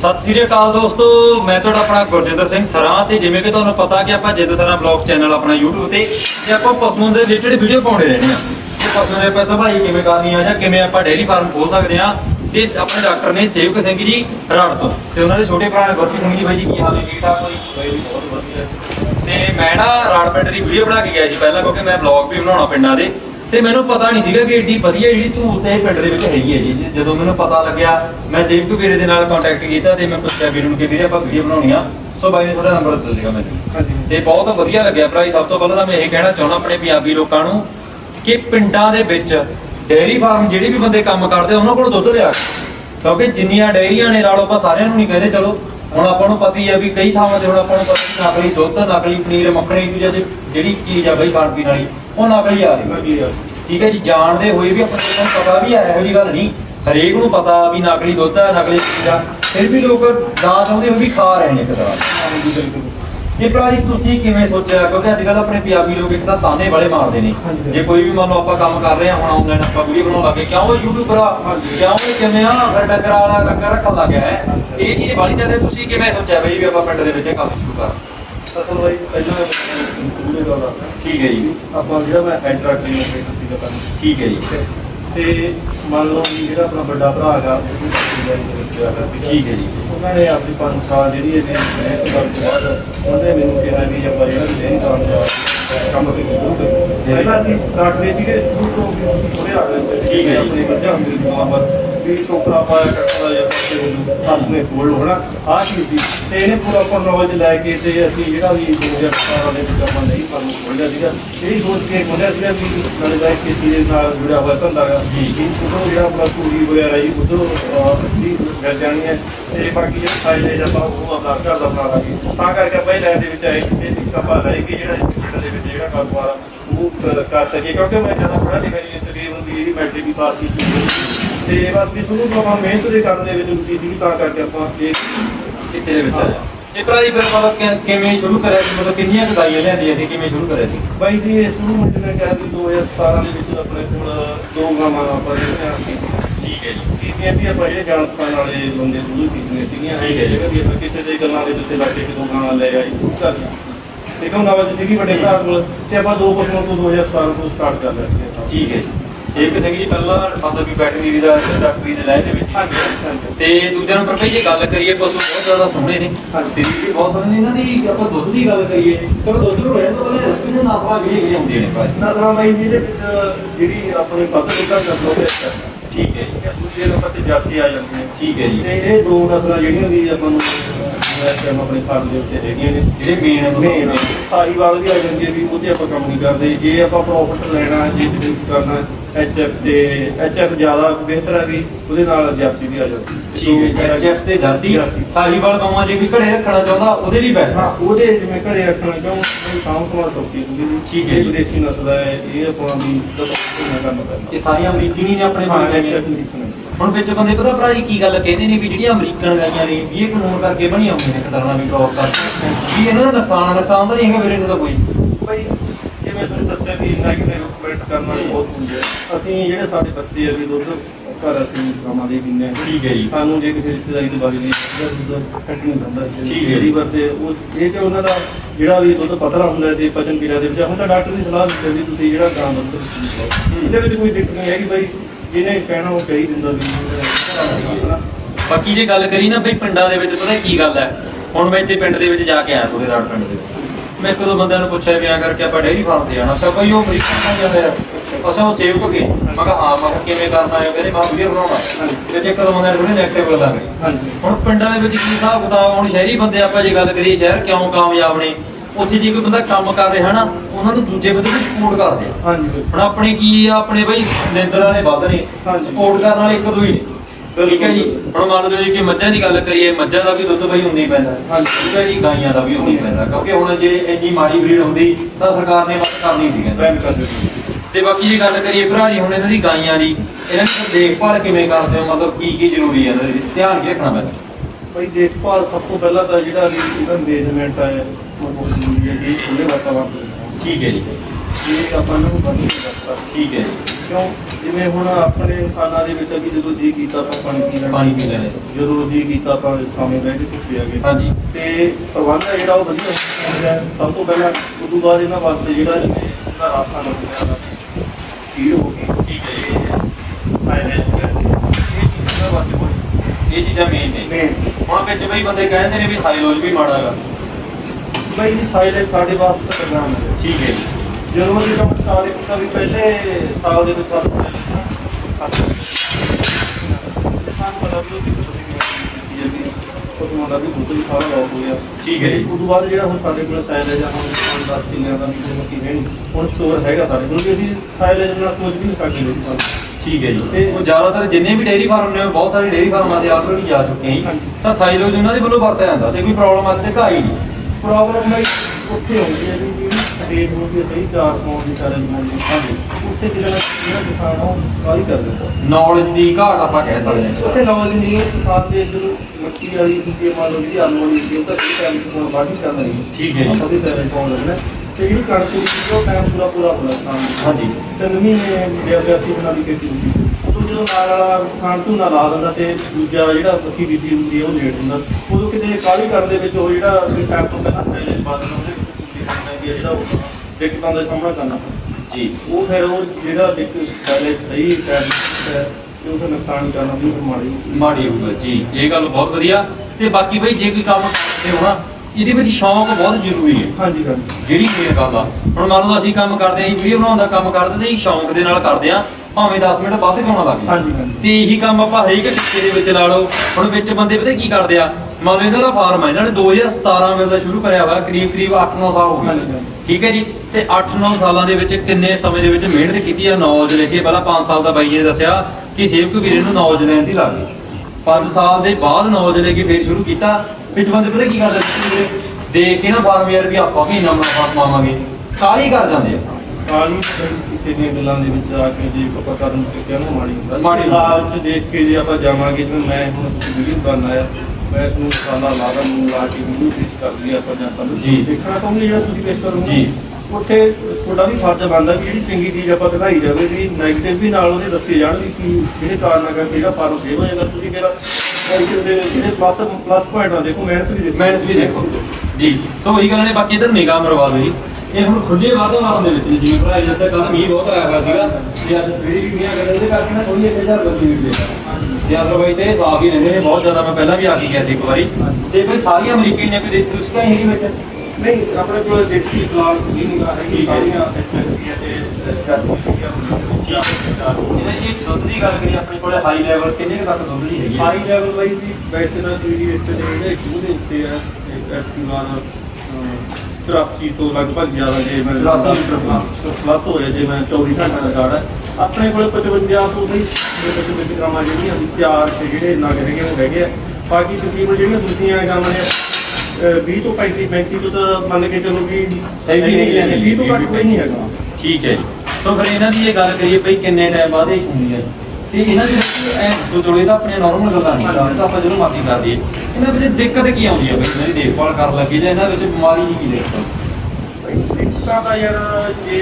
ਸਤਿ ਸ੍ਰੀ ਅਕਾਲ ਦੋਸਤੋ, ਮੈਂ ਤੁਹਾਡਾ ਆਪਣਾ ਗੁਰਜਿੰਦਰ ਸਿੰਘ ਸਰਾਂ ਤੇ ਜਿਵੇਂ ਕਿ ਤੁਹਾਨੂੰ ਪਤਾ ਕਿ ਆਪਾਂ ਜਿੱਦ ਸਰਾਂ ਬਲੌਗ ਚੈਨਲ ਆਪਣਾ YouTube ਤੇ ਤੇ ਆਪਾਂ ਪਸ਼ੂਆਂ ਦੇ ਰਿਲੇਟਡ ਵੀਡੀਓ ਪਾਉਂਦੇ ਰਹਿੰਦੇ ਆ ਕਿ ਪਸ਼ੂਆਂ ਦੇ ਪੈਸਾ ਭਾਈ ਕਿਵੇਂ ਕਰਨੀ ਆ ਜਾਂ ਕਿਵੇਂ ਆਪਾਂ ਡੇਅਰੀ ਫਾਰਮ ਖੋਲ ਸਕਦੇ ਆ ਤੇ ਆਪਣੇ ਡਾਕਟਰ ਨੇ ਸੇਵਕ ਸਿੰਘ ਜੀ ਰਾੜ ਤੋਂ। ਤੇ ਉਹਨਾਂ ਦੇ ਛੋਟੇ ਭਰਾ ਗੁਰਪ੍ਰੀਤ ਸਿੰਘ ਜੀ ਬਾਈ ਜੀ, ਕੀ ਹਾਲ ਹੈ ਠੀਕ ਠਾਕ ਹੋ ਜੀ? ਬਹੁਤ ਵਧੀਆ। ਤੇ ਮੈਂ ਨਾ ਰਾੜ ਪਿੰਡ ਦੀ ਵੀਡੀਓ ਬਣਾ ਕੇ ਗਿਆ ਜੀ ਪਹਿਲਾਂ, ਕਿਉਂਕਿ ਮੈਂ ਬਲੌਗ ਵੀ ਬਣਾਉਣਾ ਪਿੰਡਾਂ ਦੇ। ਤੇ ਮੈਨੂੰ ਪਤਾ ਨਹੀਂ ਸੀਗਾ ਕਿ ਏਡੀ ਵਧੀਆ ਜਿਹੜੀ ਸਹੂਲਤ ਇਹ ਪਿੰਡ ਦੇ ਵਿੱਚ ਹੈਗੀ ਹੈ ਜੀ। ਜਦੋਂ ਮੈਨੂੰ ਪਤਾ ਲੱਗਿਆ ਮੈਂ ਸੇਵਕ ਵੀਰੇ ਦੇ ਨਾਲ ਕੰਟੈਕਟ ਕੀਤਾ ਤੇ ਮੈਂ ਪੁੱਛਿਆ ਵੀਰ ਨੂੰ ਕਿ ਵੀਰੇ ਆਪਾਂ ਵੀਡੀਓ ਬਣਾਉਣੀ ਆ। ਸੋ ਬਾਈ ਨੇ ਥੋੜਾ ਨੰਬਰ ਦਿੱਤਾ ਸੀਗਾ ਮੈਨੂੰ। ਤੇ ਬਹੁਤ ਵਧੀਆ ਲੱਗਿਆ ਭਰਾ ਜੀ। ਸਭ ਤੋਂ ਪਹਿਲਾਂ ਤਾਂ ਮੈਂ ਇਹ ਕਹਿਣਾ ਚਾਹੁੰਦਾ ਆਪਣੇ ਪੰਜਾਬੀ ਲੋਕਾਂ ਨੂੰ ਕਿ ਪਿੰਡਾਂ ਦੇ ਵਿੱਚ ਡੇਅਰੀ ਫਾਰਮ ਜਿਹੜੇ ਵੀ ਬੰਦੇ ਕੰਮ ਕਰਦੇ ਉਹਨਾਂ ਕੋਲ ਦੁੱਧ ਲਿਆ। ਕਿਉਂਕਿ ਜਿੰਨੀਆਂ ਡੇਅਰੀਆਂ ਨੇ ਨਾਲੋਂ ਆਪਾਂ ਸਾਰਿਆਂ ਨੂੰ ਨਹੀਂ ਕਹਿੰਦੇ ਚਲੋ ਹੁਣ ਆਪਾਂ ਨੂੰ ਪਤਾ ਹੀ ਆ ਵੀ ਕਈ ਥਾਵਾਂ ਤੇ ਹੁਣ ਆਪਾਂ ਨੂੰ ਪਤਾ ਵੀ ਨਕਲੀ ਦੁੱਧ ਨਕਲੀ ਪਨੀਰ ਮੱਖਣੀ ਜਿਹੜੀ ਚੀਜ਼ ਆ ਬਈ ਖਾਣ ਪੀਣ ਵਾਲੀ। ਉਹ ਨਕਲੀ ਆ। ਰਹੀ ਠੀਕ ਹੈ ਜੀ ਜਾਣਦੇ ਹੋਏ ਵੀ ਆਪਣੇ ਨੂੰ ਪਤਾ ਵੀ ਹੈ ਇਹੋ ਜੀ ਗੱਲ ਨਹੀਂ। ਹਰੇਕ ਨੂੰ ਪਤਾ ਵੀ ਨਕਲੀ ਦੁੱਧ ਹੈ ਨਕਲੀ ਚੀਜ਼ ਆ। ਫਿਰ ਵੀ ਲੋਕ ਨਾ ਚਾਹੁੰਦੇ ਵੀ ਖਾ ਰਹੇ ਨੇ ਇੱਕ ਤਰ੍ਹਾਂ। ਇਹ ਭਰਾ ਜੀ ਤੁਸੀਂ ਕਿਵੇਂ ਸੋਚਿਆ? ਕਿਉਂਕਿ ਅੱਜ ਕੱਲ ਆਪਣੇ ਪੰਜਾਬੀ ਲੋਕ ਇੱਕ ਤਾਂ ਤਾਨੇ ਵਾਲੇ ਮਾਰਦੇ ਨੇ। ਜੇ ਕੋਈ ਵੀ ਮੰਨ ਲਓ ਆਪਾਂ ਕੰਮ ਕਰ ਰਹੇ ਹਾਂ ਹੁਣ ਆਨਲਾਈਨ ਆਪਾਂ ਵੀਡੀਓ ਬਣਾਉਣ ਲੱਗੇ ਕਿਉਂ ਯੂਟਿਊਬਰ ਆ ਕਿਉਂ ਕਿਵੇਂ ਆ? ਵਾਲਾ ਡੰਗਰ ਰੱਖਣ ਲੱਗਿਆ ਹੈ। ਇਹ ਚੀਜ਼ ਵਾਲੀ ਜਾਂਦੇ ਤੁਸੀਂ ਕਿਵੇਂ ਸੋਚਿਆ ਬਈ ਵੀ ਆਪਾਂ ਪਿੰਡ ਦੇ ਵਿੱਚ ਕੰਮ ਸ਼ੁਰੂ ਕਰ? ਅਸਲ ਵਿੱਚ ਪਹਿਲਾਂ ਪੂਰੇ ਆ ਠੀਕ ਹੈ ਜੀ। ਆਪਾਂ ਜਿਹੜਾ ਮੈਂ ਐਂਟਰ ਟ੍ਰੇਨਿੰਗ ਕੀਤਾ ਸੀਗਾ ਪਹਿਲਾਂ ਠੀਕ ਹੈ ਜੀ। ਤੇ ਮੰਨ ਲਓ ਵੀ ਜਿਹੜਾ ਆਪਣਾ ਵੱਡਾ ਭਰਾ ਹੈਗਾ ਦੇ ਠੀਕ ਹੈ ਜੀ। ਉਹਨਾਂ ਨੇ ਆਪਣੀ 5 ਸਾਲ ਜਿਹੜੀ ਇਹਨੇ ਮਿਹਨਤ ਕਰਨ ਤੋਂ ਬਾਅਦ ਉਹਨੇ ਮੈਨੂੰ ਕਿਹਾ ਵੀ ਆਪਾਂ ਜਿਹੜਾ ਦੇਨ ਕੰਮ ਦਾ ਕੰਮ ਤੇ ਸ਼ੁਰੂ ਕਰੀਏ। ਪਹਿਲਾਂ ਅਸੀਂ ਡਾਕਟਰ ਸੀਗੇ ਸ਼ੁਰੂ ਤੋਂ ਉਹਦੇ ਆ ਗਏ ਸੀ। ਠੀਕ ਹੈ ਜੀ। ਆਪਣੀ ਬੱਚਾ ਹੁੰਦੀ ਮੁਹੱਬਤ ਵੀ ਟੋਕਰਾ ਪਾਇਆ ਕੱਟਦਾ ਜਾਂ ਬੱਚੇ ਨੂੰ ਕੋਲ ਹੋਣਾ ਆਹ ਚੀਜ਼ ਤੇ ਇਹਨੇ ਪੂਰਾ ਆਪਾਂ ਨੌਲੇਜ ਲੈ ਕੇ ਤੇ ਅਸੀਂ ਜਿਹੜਾ ਵੀ 2017 ਦੇ ਵਿੱਚ ਆਪਾਂ ਨਹੀਂ ਫਰਮ ਖੋਲ੍ਹਿਆ ਸੀਗਾ ਇਹ ਸੋਚ ਕੇ ਖੋਲ੍ਹਿਆ ਸੀਗਾ ਵੀ ਨਾਲੇ ਦਾ ਖੇਤੀ ਦੇ ਨਾਲ ਜੁੜਿਆ ਹੋਇਆ ਧੰਦਾ ਗਾ ਜੀ। ਉਦੋਂ ਜਿਹੜਾ ਆਪਣਾ ਪੂਰੀ ਵਗੈਰਾ ਜੀ ਉਦੋਂ ਅੱਛੀ ਮਿਲ ਜਾਣੀ ਹੈ ਤੇ ਬਾਕੀ ਜਿਹੜਾ ਫਾਇਦੇ ਜਾਂ ਆਪਾਂ ਉਹ ਆਪਣਾ ਘਰ ਦਾ ਬਣਾ ਲਾਂਗੇ ਤਾਂ ਕਰਕੇ ਆਪਾਂ ਇਹ ਲਾਈਨ ਦੇ ਵਿੱਚ ਆਏ ਕਿ ਇਹ ਆਪਾਂ ਲੈ ਕੇ ਜਿਹੜਾ ਦੇ ਵਿੱਚ ਜਿਹੜਾ ਕਾਰੋਬਾਰ ਉਹ ਕਰ ਸਕੀਏ ਕਿਉਂਕਿ ਮੈਂ ਜ਼ਿਆਦਾ ਪੜ੍ਹਾ ਲਿਖਿਆ ਨਹੀਂ ਤਕਰੀਬਨ ਦੀ ਜਿਹੜੀ ਮੈਟ੍ਰਿਕ ਦੀ ਪਾਸ ਕੀਤੀ ਤੇ ਬਸ ਵੀ ਸ਼ੁਰੂ ਤੋਂ ਆਪਾਂ ਮਿਹਨਤ ਦੇ ਕਰਨ ਦੇ ਵਿੱਚ ਰੁਚੀ ਸੀ ਤਾਂ ਕਰਕੇ ਆਪਾਂ ਇਹ ਕਿੱਥੇ ਦੇ ਵਿੱਚ ਆਇਆ ਇਹ ਭਰਾ ਜੀ ਫਿਰ ਮਤਲਬ ਕਿ- ਕਿਵੇਂ ਸ਼ੁਰੂ ਕਰਿਆ ਸੀ? ਮਤਲਬ ਕਿੰਨੀਆਂ ਕਦਾਈਆਂ ਲਿਆਂਦੀਆਂ ਸੀ? ਕਿਵੇਂ ਸ਼ੁਰੂ ਕਰਿਆ ਸੀ? ਬਾਈ ਜੀ ਇਸ ਨੂੰ ਮੈਂ ਜਿਵੇਂ ਕਿਹਾ ਵੀ 2017 ਦੇ ਵਿੱਚ ਆਪਣੇ ਕੋਲ ਦੋ ਗਾਵਾਂ ਆਪਾਂ ਜਿਹੜੀਆਂ ਸੀ ਠੀਕ ਹੈ ਜੀ। ਕੀਤੀਆਂ ਵੀ ਆਪਾਂ ਜਿਹੜੇ ਜਾਣ ਪਛਾਣ ਵਾਲੇ ਬੰਦੇ ਸ਼ੁਰੂ ਕੀਤੀਆਂ ਸੀਗੀਆਂ। ਠੀਕ ਹੈ ਜੀ। ਵੀ ਆਪਾਂ ਕਿਸੇ ਦੇ ਗੱਲਾਂ ਦੇ ਉੱਤੇ ਲੱਗ ਕੇ ਕਿ ਦੋ ਗਾਵਾਂ ਲੈ ਆਈ ਸ਼ੁਰੂ ਕਰ ਲਿਆ ਇੱਕ ਹੁੰਦਾ ਵਾ ਸੀਗੀ ਵੱਡੇ ਭਰਾ ਕੋਲ ਤੇ ਆਪਾਂ ਦੋ ਪਸ਼ੂਆਂ ਤੋਂ 2017 ਤੋਂ ਸਟਾਰਟ ਕਰ ਲਿਆ ਸੀ ਠੀਕ ਹੈ ਜੀ। ਸੇਵਕ ਸਿੰਘ ਜੀ ਪਹਿਲਾਂ ਮਤਲਬ ਵੀ ਬੈਟਰੀ ਦੀ ਦਾ ਡਾਕਟਰੀ ਦੇ ਲਾਈਨ ਦੇ ਵਿੱਚ ਹੀ ਤੇ ਦੂਜੇ ਨੰਬਰ ਤੇ ਜੇ ਗੱਲ ਕਰੀਏ ਪਸ਼ੂ ਬਹੁਤ ਜ਼ਿਆਦਾ ਸੋਹਣੇ ਨੇ। ਤੇਰੀ ਵੀ ਬਹੁਤ ਸੋਹਣੇ ਨੇ। ਇਹਨਾਂ ਦੀ ਆਪਾਂ ਦੁੱਧ ਦੀ ਗੱਲ ਕਰੀਏ ਚਲੋ ਦੁੱਧ ਨੂੰ ਰਹਿਣ ਤੋਂ ਪਹਿਲਾਂ ਰਸਪੀ ਦੇ ਨਸਲਾਂ ਵੀ ਹੈਗੀਆਂ ਹੁੰਦੀਆਂ ਨੇ ਭਾਈ ਨਸਲਾਂ ਬਾਈ ਜੀ ਦੇ ਵਿੱਚ ਜਿਹੜੀ ਆਪਣੀ ਵੱਧ ਦੁੱਧਾ ਨਸਲ ਉਹ ਹੈ। ਠੀਕ ਹੈ ਜੀ। ਦੂਜੇ ਨੰਬਰ ਤੇ ਜਾਸੀ ਆ ਜਾਂਦੀ ਹੈ। ਠੀਕ ਹੈ ਜੀ। ਤੇ ਇਹ ਦੋ ਨਸਲਾਂ ਜਿਹੜੀਆਂ ਵੀ ਆਪਾਂ ਨੂੰ ਟਾਈਮ ਆਪਣੇ ਫਾਰਮ ਦੇ ਉੱਤੇ ਹੈਗੀਆਂ ਨੇ ਜਿਹੜੇ ਮੇਨ ਮੇਨ ਸਾਰੀਵਾਲ ਵੀ ਆ ਜਾਂਦੀ ਹੈ ਵੀ ਉਹਦੇ ਆਪਾਂ ਕੰਮ ਨਹੀਂ ਕਰਦੇ। ਜੇ ਆਪਾਂ ਪ੍ਰੋਫਿਟ ਲੈਣਾ ਜੇ ਬਿਜ਼ਨਸ ਕਰਨਾ ਐਚਐਫ ਤੇ ਐਚਐਫ ਜ਼ਿਆਦਾ ਬਿਹਤਰ ਹੈ ਵੀ ਉਹਦੇ ਨਾਲ ਜਾਸੀ ਵੀ ਆ ਜਾਂਦੀ। ਠੀਕ ਹੈ ਐਚਐਫ ਤੇ ਜਾਸੀ। ਸਾਹੀਵਾਲ ਗਾਵਾਂ ਜੇ ਵੀ ਘੜੇ ਰੱਖਣਾ ਚਾਹੁੰਦਾ ਉਹਦੇ ਲਈ ਬੈਠ ਹਾਂ ਉਹਦੇ ਜਿਵੇਂ ਘਰੇ ਰੱਖਣਾ ਚਾਹੂੰ ਉਹ ਸਾਂਭ ਸੰਭਾਲ ਸੌਖੀ ਹੁੰਦੀ ਠੀਕ ਹੈ। ਵਿਦੇਸ਼ੀ ਨਸਲ ਹੈ ਇਹ ਆਪਾਂ ਵੀ ਕੰਮ ਇਹ ਸਾਰੀਆਂ ਅਮਰੀਕੀ ਨੇ ਆਪਣੇ ਨੇ ਐਚਐਫ ਲਿਖਣਾ ਹੁਣ ਵਿੱਚ ਬੰਦੇ ਪਤਾ ਭਰਾ ਜੀ ਕੀ ਗੱਲ ਕਹਿੰਦੇ ਨੇ ਵੀ ਜਿਹੜੀਆਂ ਅਮਰੀਕਨ ਗਾਈਆਂ ਨੇ ਵੀ ਇਹ ਕਾਨੂੰਨ ਕਰਕੇ ਬਣੀਆਂ ਹੁੰਦੀਆਂ ਨੇ ਕਤਰਨਾ ਵੀ ਕ੍ਰੋਸ ਕਰਕੇ ਵੀ ਇਹਨਾਂ ਦਾ ਨੁਕਸਾਨ ਆ, ਨੁਕਸਾਨ ਤਾਂ ਨਹੀਂ ਹੈਗਾ ਵੀਰੇ ਇਹਨਾਂ ਦਾ ਕੋਈ। ਭਾਈ ਜਿਵੇਂ ਤੁਹਾਨੂੰ ਦੱਸਿਆ ਵੀ ਨੈਗੇਟਿਵ ਕਮੈਂਟ ਕਰਨਾ ਬਹੁਤ ਹੁੰਦੀ ਹੈ। ਅਸੀਂ ਜਿਹੜੇ ਸਾਡੇ ਬੱਚੇ ਆ ਵੀ ਦੁੱਧ ਘਰ ਅਸੀਂ ਗਾਵਾਂ ਦੇ ਪੀਂਦੇ ਹਾਂ। ਠੀਕ ਹੈ ਜੀ। ਸਾਨੂੰ ਜੇ ਕਿਸੇ ਰਿਸ਼ਤੇਦਾਰੀ ਦੇ ਬਾਰੇ ਨਹੀਂ ਦੁੱਧ ਕੰਟੀਨਿਊ ਹੁੰਦਾ ਠੀਕ ਹੈ। ਜਿਹੜੀ ਵਰਤੇ ਉਹ ਇਹ ਤੇ ਉਹਨਾਂ ਦਾ ਜਿਹੜਾ ਵੀ ਦੁੱਧ ਪਤਲਾ ਹੁੰਦਾ ਤੇ ਪਚਨ ਕਿਰਿਆ ਦੇ ਵਿੱਚ ਹੁਣ ਤਾਂ ਡਾਕਟਰ ਦੀ ਸਲਾਹ ਦਿੱਤੀ ਵੀ ਤੁਸੀਂ ਜਿਹੜਾ ਗਾਂ ਦੁੱਧ ਇਹਦੇ ਵਿੱਚ ਕੋਈ ਦਿੱਕਤ ਨਹੀਂ ਹੈਗੀ ਬਾਈ। ਜਿਹਨੇ ਕਹਿਣਾ ਉਹ ਕਹੀ ਦਿੰਦਾ ਵੀ ਹਨਾ। ਬਾਕੀ ਜੇ ਗੱਲ ਕਰੀ ਨਾ ਬਈ ਪਿੰਡਾਂ ਦੇ ਵਿੱਚ ਪਤਾ ਕੀ ਗੱਲ ਹੈ? ਹੁਣ ਮੈਂ ਇੱਥੇ ਪਿੰਡ ਦੇ ਵਿੱਚ ਜਾ ਕੇ ਆਇਆ ਥੋੜੇ ਰਾਤ ਪਿੰਡ ਦੇ ਮੈਂ ਕਦੋਂ ਬੰਦਿਆਂ ਨੂੰ ਪੁੱਛਿਆ ਵੀ ਆ ਕਰਕੇ ਆਪਾਂ ਡੇਅਰੀ ਫਾਰਮ ਤੇ ਜਾਣਾ। ਸਭ ਬਈ ਉਹ ਅਮਰੀਕਾ ਤੋਂ ਜਾਂਦਾ ਹੈ ਅਸਾਂ ਉਹ ਸੇਵ ਕੋ ਕੇ ਮੈਂ ਕਿਹਾ ਹਾਂ ਮੈਂ ਕਿਵੇਂ ਕਰਨਾ ਹੈ? ਕਹਿੰਦੇ ਮੈਂ ਵੀਡੀਓ ਬਣਾਉਣਾ। ਤੇ ਜੇ ਕਦੋਂ ਬੰਦਿਆਂ ਨੂੰ ਗੱਲਾਂ ਕਰੀ ਹਾਂਜੀ। ਹੁਣ ਪਿੰਡਾਂ ਦੇ ਵਿੱਚ ਕੀ ਹਿਸਾਬ ਕਿਤਾਬ ਹੁਣ ਸ਼ਹਿਰੀ ਬੰਦੇ ਆਪਾਂ ਜੇ ਗੱਲ ਕਰੀਏ ਸ਼ਹਿਰ ਕਿਉਂ ਕਾਮਯਾਬ ਨੇ? ਉੱਥੇ ਜੇ ਕੋਈ ਬੰਦਾ ਕੰਮ ਕਰ ਰਿਹਾ ਨਾ ਉਹਨਾਂ ਨੂੰ ਦੂਜੇ ਬੰਦੇ ਵੀ ਸਪੋਰਟ ਕਰਦੇ ਆ। ਹਾਂਜੀ। ਬਿਲਕੁਲ। ਹੁਣ ਆਪਣੇ ਕੀ ਆ ਆਪਣੇ ਬਈ ਨਿੰਦਰ ਵਾਲੇ ਵੱਧ ਨੇ ਹਾਂਜੀ। ਸਪੋਰਟ ਕਰਨ ਵਾਲੇ ਇੱਕ ਦੋ ਹੀ ਨੇ। ਠੀਕ ਹੈ ਜੀ? ਹੁਣ ਮੰਨ ਲਓ ਜੀ ਕਿ ਮੱਝਾਂ ਦੀ ਗੱਲ ਕਰੀਏ ਮੱਝਾਂ ਦਾ ਵੀ ਦੁੱਧ ਬਈ ਉਨਾ ਹੀ ਪੈਂਦਾ। ਹਾਂਜੀ। ਠੀਕ ਹੈ ਜੀ? ਗਾਈਆਂ ਦਾ ਵੀ ਉਨਾ ਹੀ ਪੈਂਦਾ। ਕਿਉਂਕਿ ਹੁਣ ਜੇ ਇੰਨੀ ਮਾੜੀ ਬਰੀਡ ਹੁੰਦੀ ਤਾਂ ਸਰਕਾਰ ਨੇ ਬਸ ਕਰਨੀ ਸੀ ਕਹਿੰਦਾ। ਬੈਨ ਕਰ ਦਿਓ ਤੇ ਬਾਕੀ ਜੇ ਗੱਲ ਕਰੀਏ ਭਰਾ ਜੀ ਹੁਣ ਇਹਨਾਂ ਦੀ ਗਾਈਆਂ ਦੀ ਇਹਨਾਂ ਦੀ ਦੇਖਭਾਲ ਕਿਵੇਂ ਕਰਦੇ ਹੋ? ਮਤਲਬ ਕੀ ਕੀ ਜ਼ਰੂਰੀ ਹੈ ਇਹਨਾਂ ਦੀ? ਧਿਆਨ ਕੀ ਰੱਖਣਾ ਪੈਂਦਾ? ਭਾਈ ਦੇਖਭਾਲ ਸਭ ਤੋਂ ਪਹਿਲਾਂ ਤਾਂ ਜਿਹੜਾ ਇਹਦਾ ਮੈਨੇਜਮੈਂਟ ਹੈ ਉਹ ਬਹੁਤ ਜ਼ਰੂਰੀ ਹੈ ਜੀ ਖੁੱਲੇ ਵਾਤਾਵਰਣ ਦੇ ਵਿੱਚ। ਠੀਕ ਹੈ ਜੀ। ਇਹ ਆਪਾਂ ਨੂੰ ਬੰਦ ਨਹੀਂ ਠੀਕ ਹੈ ਜੀ। ਕਿਉਂ? ਜਿਵੇਂ ਹੁਣ ਆਪਣੇ ਇਨਸਾਨਾਂ ਦੇ ਵਿੱਚ ਕਿ ਜਦੋਂ ਜੀ ਕੀਤਾ ਤਾਂ ਪਾਣੀ ਪੀ ਲੈਣਾ ਪਾਣੀ ਪੀ ਲੈਣੇ। ਜਦੋਂ ਜੀ ਕੀਤਾ ਤਾਂ ਸਾਹਮਣੇ ਬਹਿ ਕੇ ਭੁੱਖੇ ਆ ਗਏ। ਹਾਂਜੀ। ਤੇ ਪ੍ਰਬੰਧ ਹੈ ਜਿਹੜਾ ਉਹ ਵਧੀਆ ਹੋਣਾ ਚਾਹੀਦਾ। ਸਭ ਤੋਂ ਪਹਿਲਾਂ ਤੋਂ ਬਾਅਦ ਇਹਨਾਂ ਵਾਸਤੇ ਜਿਹੜਾ ਉਹਦਾ ਰਾਸਤਾ ਸੀੜ ਹੋ ਗਈ ਠੀਕ ਹੈ ਜੀ ਸਾਇਲੈਂਸ ਇਹ ਚੀਜ਼ਾਂ ਵਾਸਤੇ ਕੋਈ ਇਹ ਚੀਜ਼ਾਂ ਮੇਨ ਨੇ। ਹੁਣ ਵਿੱਚ ਬਈ ਬੰਦੇ ਕਹਿੰਦੇ ਨੇ ਵੀ ਸਾਈਲੋਜ ਵੀ ਮਾੜਾ ਹੈਗਾ ਬਈ ਸਾਇਲੈਂਸ ਸਾਡੇ ਵਾਸਤੇ ਕਰਨਾ ਹੈ। ਠੀਕ ਹੈ ਜੀ। ਜਦੋਂ ਅਸੀਂ ਕੰਮ ਸਟਾਰਟ ਕੀਤਾ ਵੀ ਪਹਿਲੇ ਸਾਲ ਦੇ ਵਿੱਚ ਸਾਨੂੰ ਸਾਨੂੰ ਪਤਾ ਵੀ ਉਹ ਕਿੱਥੇ ਤੁਸੀਂ ਕੀਤੀ ਹੈ ਵੀ ਉਸ ਨੂੰ ਵੀ ਦੁੱਧ ਵੀ ਸਾਰਾ ਲਾਕ ਹੋ ਗਿਆ। ਠੀਕ ਹੈ ਜੀ। ਉਸ ਤੋਂ ਬਾਅਦ ਜਿਹੜਾ ਹੁਣ ਸਾਡੇ ਕੋਲ ਹੈ ਜਾਂ ਹੁਣ 10 ਕਿੱਲਿਆਂ ਦਾ ਵੀ ਕੀ ਹੈ ਨਹੀਂ। ਹੁਣ ਸਟੋਰ ਹੈਗਾ ਸਾਡੇ ਕੋਲ ਕਿ ਅਸੀਂ ਸਾਇਲ ਨਾਲ ਸੋਚ ਵੀ ਨਹੀਂ ਸਕਦੇ। ਸਾਨੂੰ ਠੀਕ ਹੈ ਜੀ। ਤੇ- ਉਹ ਜ਼ਿਆਦਾਤਰ ਜਿੰਨੇ ਵੀ ਡੇਅਰੀ ਫਾਰਮ ਨੇ ਬਹੁਤ ਸਾਰੇ ਡੇਅਰੀ ਫਾਰਮਾਂ ਤੇ ਆਲਰੇਡੀ ਜਾ ਚੁੱਕੇ ਹਾਂ। ਜੀ। ਤਾਂ ਸਾਈਲੋਜ ਉਹਨਾਂ ਦੇ ਵੱਲੋਂ ਵਰਤਿਆ ਜਾਂਦਾ। ਤੇ ਕੋਈ ਪ੍ਰੋਬਲਮ ਅੱਜ ਤੱਕ ਆਈ ਨਹੀਂ। ਪ੍ਰੋਬਲਮ ਹੈ ਉੱਥੇ ਆਉਂਦੀ ਹੈ ਜੀ ਜਿਹੜੀ ਰੇਟ ਨੂੰ ਵੀ ਸਹੀ ਚਾਰ ਪਾਉਣ ਦੀ ਸਾਰੇ ਬਣਾਉਂਦੇ ਹਾਂਜੀ ਉੱਥੇ ਜਿਹੜਾ ਜਿਹੜਾ ਕਿਸਾਨ ਆ ਉਹ ਕਾਹਲੀ ਕਰ ਦਿੰਦਾ। ਨੌਲੇਜ ਦੀ ਘਾਟ ਆਪਾਂ ਕਹਿ ਸਕਦੇ ਹਾਂ। ਉੱਥੇ ਨੌਲੇਜ ਨਹੀਂ ਹੈ ਕਿਸਾਨ ਦੇ ਜਦੋਂ ਮੱਕੀ ਵਾਲੀ ਹੁੰਦੀ ਹੈ ਮੰਨ ਲਓ ਜਿਹੜੀ ਆਲੂ ਵਾਲੀ ਹੁੰਦੀ ਹੈ ਉਹ ਤਾਂ ਸਹੀ ਟਾਈਮ ਤੇ ਹੁਣ ਵਾਢੀ ਕਰ ਰਹੀ ਠੀਕ ਹੈ ਜੀ। ਉਹਦੇ ਪੈਰੇ ਪਾਉਣ ਲੱਗਣਾ। ਤੇ ਜਿਹੜੀ ਕਣਕ ਦੀ ਸੀ ਉਹ ਟਾਈਮ ਪੂਰਾ ਪੂਰਾ ਹੋਣਾ ਕਿਸਾਨ ਦਾ ਹਾਂਜੀ। ਤਿੰਨ ਮਹੀਨੇ ਦੇ ਅੱਗੇ ਅਸੀਂ ਬਣਾ ਦੀ ਖੇਤੀ ਹੁੰਦੀ। ਉਦੋਂ ਜਦੋਂ ਨਾਲ ਵਾਲਾ ਕਿਸਾਨ ਝੋਨਾ ਲਾ ਦਿੰਦਾ ਤੇ ਦੂਜਾ ਜਿਹੜਾ ਮੱਕੀ ਬੀਜੀ ਹੁੰਦੀ ਹੈ ਉਹ ਲੇਟ ਹੁੰਦਾ। ਉਦੋਂ ਕਿਤੇ ਕਾਹਲੀ ਕਰਨ ਦੇ ਵਿੱਚ ਉਹ ਜਿਹੜਾ ਟਾਈਮ ਤੋਂ ਪਹਿਲਾਂ ਪਹਿਲੇ ਪਾ ਦੇਣਾ ਉਹਦੇ ਵਿੱਚ ਕੀ ਕਰਨਾ ਵੀ ਜਿਹੜਾ ਉਹ ਦਿੱਕਤਾਂ ਦਾ ਸਾਹਮਣਾ ਕਰਨਾ ਪੈਂਦਾ। ਜੀ। ਉਹ ਫਿਰ ਉਹ ਜਿਹੜਾ ਇੱਕ ਪਹਿਲੇ ਸਹੀ ਟਾਈਮ ਹੈ ਤੇ ਉਹਦਾ ਨੁਕਸਾਨ ਹੀ ਕਰਨਾ ਵੀ ਉਹ ਮਾੜੀ ਮਾੜੀ ਹੋਊਗਾ ਜੀ। ਇਹ ਗੱਲ ਬਹੁਤ ਵਧੀਆ। ਤੇ ਬਾਕੀ ਬਈ ਜੇ ਕੋਈ ਕੰਮ ਕਰਦੇ ਹੋ ਨਾ ਇਹਦੇ ਵਿੱਚ ਸ਼ੌਂਕ ਬਹੁਤ ਜ਼ਰੂਰੀ ਹੈ। ਹਾਂਜੀ ਹਾਂਜੀ। ਜਿਹੜੀ ਮੇਨ ਗੱਲ ਆ। ਹੁਣ ਮੰਨ ਲਓ ਅਸੀਂ ਕੰਮ ਕਰਦੇ ਆਂ ਵੀਡੀਓ ਬਣਾਉਣ ਦਾ ਕੰਮ ਕਰਦੇ ਤੇ ਸ਼ੌਂਕ ਦੇ ਨਾਲ ਕਰਦੇ ਆਂ ਭਾਵੇਂ 10 ਮਿੰਟ ਵੱਧ ਨਾ ਲੱਗੇ ਹਾਂਜੀ ਹਾਂਜੀ। ਤੇ ਇਹੀ ਕੰਮ ਆਪਾਂ ਹਰੇਕ ਟਿੱਕੇ ਦੇ ਵਿੱਚ ਲਾ ਲਓ। ਹੁਣ ਵਿੱਚ ਬੰਦੇ ਪਤਾ ਕੀ ਕਰਦੇ ਆ? ਮੰਨ ਲਓ ਇਹਨਾਂ ਦਾ ਫਾਰਮ ਹੈ ਇਹਨਾਂ ਨੇ 2017 ਵਿੱਚ ਦਾ ਸ਼ੁਰੂ ਕਰਿਆ ਹੋਇਆ ਕਰੀਬ ਕਰੀਬ 8-9 ਸਾਲ ਹੋ ਗਏ। ਹਾਂਜੀ। ਠੀਕ ਹੈ ਜੀ? ਤੇ 8-9 ਸਾਲਾਂ ਦੇ ਵਿੱਚ ਕਿੰਨੇ ਸਮੇਂ ਦੇ ਵਿੱਚ ਮਿਹਨਤ ਕੀਤੀ ਆ? ਨੌਜ ਲੈ ਕੇ ਪਹਿਲਾਂ 5 ਸਾਲ ਦਾ ਬਾਈ ਜੀ ਨੇ ਦੱਸਿਆ ਕਿ ਸੇਵਕ ਵੀਰੇ ਨੂੰ ਨੌਜ ਲੈਣ ਦੀ ਲੱਗ ਗਈ। 5 ਸਾਲ ਦੇ ਬਾਅਦ ਨੌਜ ਲੈ ਕੇ ਫੇਰ ਸ਼ੁਰੂ ਕੀਤਾ? ਵਿੱਚ ਬੰਦੇ ਪਤਾ ਕੀ ਕਰਦੇ ਵੀਰੇ? ਦੇਖ ਕੇ ਨਾ ਫਾਰਮ ਯਾਰ ਵੀ ਆਪਾਂ ਵੀ ਮੁਨਾਫਾ ਕਮਾਵਾਂਗੇ ਕਾਲੀ ਕਰ ਜਾਂਦੇ ਆ ਕਾਲੀ ਕਿਸੇ ਦੀਆਂ ਗੱਲਾਂ ਦੇ ਵਿੱਚ ਆ ਕੇ ਜੇ ਆਪਾਂ ਕਰਨ ਤੇ ਕਹਿੰਦਾ ਮਾੜੀ ਹੁੰਦਾ ਮਾੜੀ ਲਾਲਚ ਦੇਖ ਕੇ ਜੇ ਆਪਾਂ ਜਾਵਾਂਗੇ ਜਿਵੇਂ ਮੈਂ ਹੁਣ ਵੀਡੀਓ ਕਰਨ ਆਇਆ ਮੈਂ ਇਸ ਨੂੰ ਸਾਲਾ ਲਾ ਦਾ ਨੂੰ ਲਾ ਕੇ ਵੀਡੀਓ ਪੇਸ਼ ਕਰ ਲਈ ਆਪਾਂ ਜਾਂ ਸਾਨੂੰ ਜੀ। ਦੇਖਣਾ ਚਾਹੁੰਦੇ ਜਿਹੜਾ ਤੁਸੀਂ ਪੇਸ਼ ਕਰੋਗੇ ਜੀ। ਉੱਥੇ ਤੁਹਾਡਾ ਵੀ ਫਰਜ਼ ਬਣਦਾ ਵੀ ਜਿਹੜੀ ਚੰਗੀ ਚੀਜ਼ ਆਪਾਂ ਦਿਖਾਈ ਜਾਵੇ ਵੀ ਨੈਗੇਟਿਵ ਵੀ ਨਾਲ ਉਹਦੇ ਦੱਸੇ ਜਾਣ ਵੀ ਕੀ ਜਿਹੜੇ ਕਾਰਨ ਕਰਕੇ ਜਿਹੜਾ ਫਾਰਮ ਫੇਲ ਹੋ ਜਾਂਦਾ ਤੁਸੀਂ ਦੇ ਜਿਹੜੇ ਪਲੱਸ ਪਲੱਸ ਪੁਆਇੰਟ ਆ ਦੇਖੋ ਮਿਹਨਤ ਵੀ ਦੇਖੋ। ਮਿਹਨਤ ਵੀ ਦੇਖੋ। ਜੀ। ਸੋ ਉਹੀ ਗੱਲ ਨੇ ਬਾਕੀ ਇਧਰ ਨਿਗਾਹ ਮਰਵਾ ਦਿਓ ਜੀ। ਇਹ ਹੁਣ ਖੁੱਲੇ ਵਾਤਾਵਰਨ ਦੇ ਵਿੱਚ ਨੇ, ਜਿਵੇਂ ਭਰਾ ਜੀ ਦੱਸਿਆ ਕੱਲ ਮੀਂਹ ਬਹੁਤ ਆਇਆ ਹੋਇਆ ਸੀਗਾ। ਤੇ ਅੱਜ ਸਵੇਰੇ ਵੀ ਮੀਂਹ ਆ ਗਿਆ ਉਹਦੇ ਕਰਕੇ ਨਾ ਥੋੜੀ ਜਿਹੀ ਹਜ਼ਾਰ ਬੱਜੀ ਵੀ ਤੇ ਅਦਰਵਾਈਜ਼ ਤੇ ਸਾਫ਼ ਹੀ ਰਹਿੰਦੇ ਨੇ ਬਹੁਤ ਜ਼ਿਆਦਾ ਮੈਂ ਪਹਿਲਾਂ ਵੀ ਆ ਕੇ ਗਿਆ ਸੀ ਇੱਕ ਵਾਰੀ। ਤੇ ਫਿਰ ਸਾਰੀਆਂ ਅਮਰੀਕੀ ਨੇ ਕੋਈ ਦੇਸੀ ਦੁਸ਼ਕਾ ਹੀ ਨਹੀਂ ਵਿੱਚ ਨਹੀਂ ਆਪਣੇ ਕੋਲ ਦੇਖੀ ਪਲਾਨ ਵੀ ਨਹੀਂ ਗਾ ਹੈਗੀ ਸਾਰੀਆਂ ਇੱਥੇ ਤੇ ਜਿਵੇਂ ਇਹ ਦੁੱਧ ਦੀ ਗੱਲ ਕਰੀ ਆਪਣੇ ਕੋਲੇ ਹਾਈ ਲੈਵਲ ਕਿੰਨੇ ਕੁ ਤੱਕ ਦੁੱਧ ਦੀ ਹੈਗੀ ਹੈ? ਹਾਈ ਲੈਵਲ ਵਾਈਜ਼ ਵੀ ਵੈਸੇ ਤਾਂ ਜਿਹੜੀ ਇਸ ਤੇ ਜਿਹੜੇ ਸ਼ੁਰੂ ਦੇ ਉੱਤੇ ਆ ਐਕਟਿਵਾਰ 84 ਤੋਂ ਲਗਭਗ ਜ਼ਿਆਦਾ ਜੇ ਮੈਂ 84 ਪਲੱਸ ਹੋਇਆ ਜੇ ਮੈਂ 24 ਘੰਟਾ ਦਾ ਗਾੜਾ ਆਪਣੇ ਕੋਲ 55 ਤੋਂ ਵੀ 55 ਗ੍ਰਾਮਾਂ ਜਿਹੜੀਆਂ ਵੀ ਤੇ ਜਿਹੜੇ ਨਗ ਹੈਗੇ ਉਹ ਹੈਗੇ ਆ। ਬਾਕੀ ਤਕਰੀਬਨ ਜਿਹੜੀਆਂ ਦੂਜੀਆਂ ਗਾਮਾਂ ਨੇ ਅਹ 20 ਤੋਂ 35 35 ਤੋਂ ਤਾਂ ਮੰਨ ਕੇ ਚਲੋ ਵੀ ਹੈਗੀ ਨਹੀਂ ਹੈ। 20 ਤੋਂ ਘੱਟ ਕੋਈ ਨਹੀਂ ਹੈਗਾ। ਠੀਕ ਹੈ ਜੀ। ਸੋ ਫਿਰ ਇਹਨਾਂ ਦੀ ਇਹ ਗੱਲ ਕਰੀਏ ਬਈ ਕਿੰਨੇ ਟਾਈਮ ਬਾਅਦ ਇਹ ਹੁੰਦੀ ਹੈ। ਤੇ ਇਹਨਾਂ ਦੇ ਵਿੱਚ ਐ ਇਹ ਤਾਂ ਆਪਣੀਆਂ ਨਾਰਮਲ ਗੱਲਾਂ ਨਹੀਂ ਤਾਂ ਆਪਾਂ ਜਦੋਂ ਮਾਫੀ ਕਰ ਦਈਏ ਇਹਨਾਂ ਵਿੱਚ ਦਿੱਕਤ ਕੀ ਆਉਂਦੀ ਹੈ ਬਈ? ਇਹਨਾਂ ਦੀ ਦੇਖਭਾਲ ਕਰਨ ਲੱਗੇ ਜਾਂ ਇਹਨਾਂ ਵਿੱਚ ਬਿਮਾਰੀ ਦੀ ਕੀ ਦਿੱਕਤ ਦਿੱਕਤਾਂ ਤਾਂ ਯਾਰ ਜੇ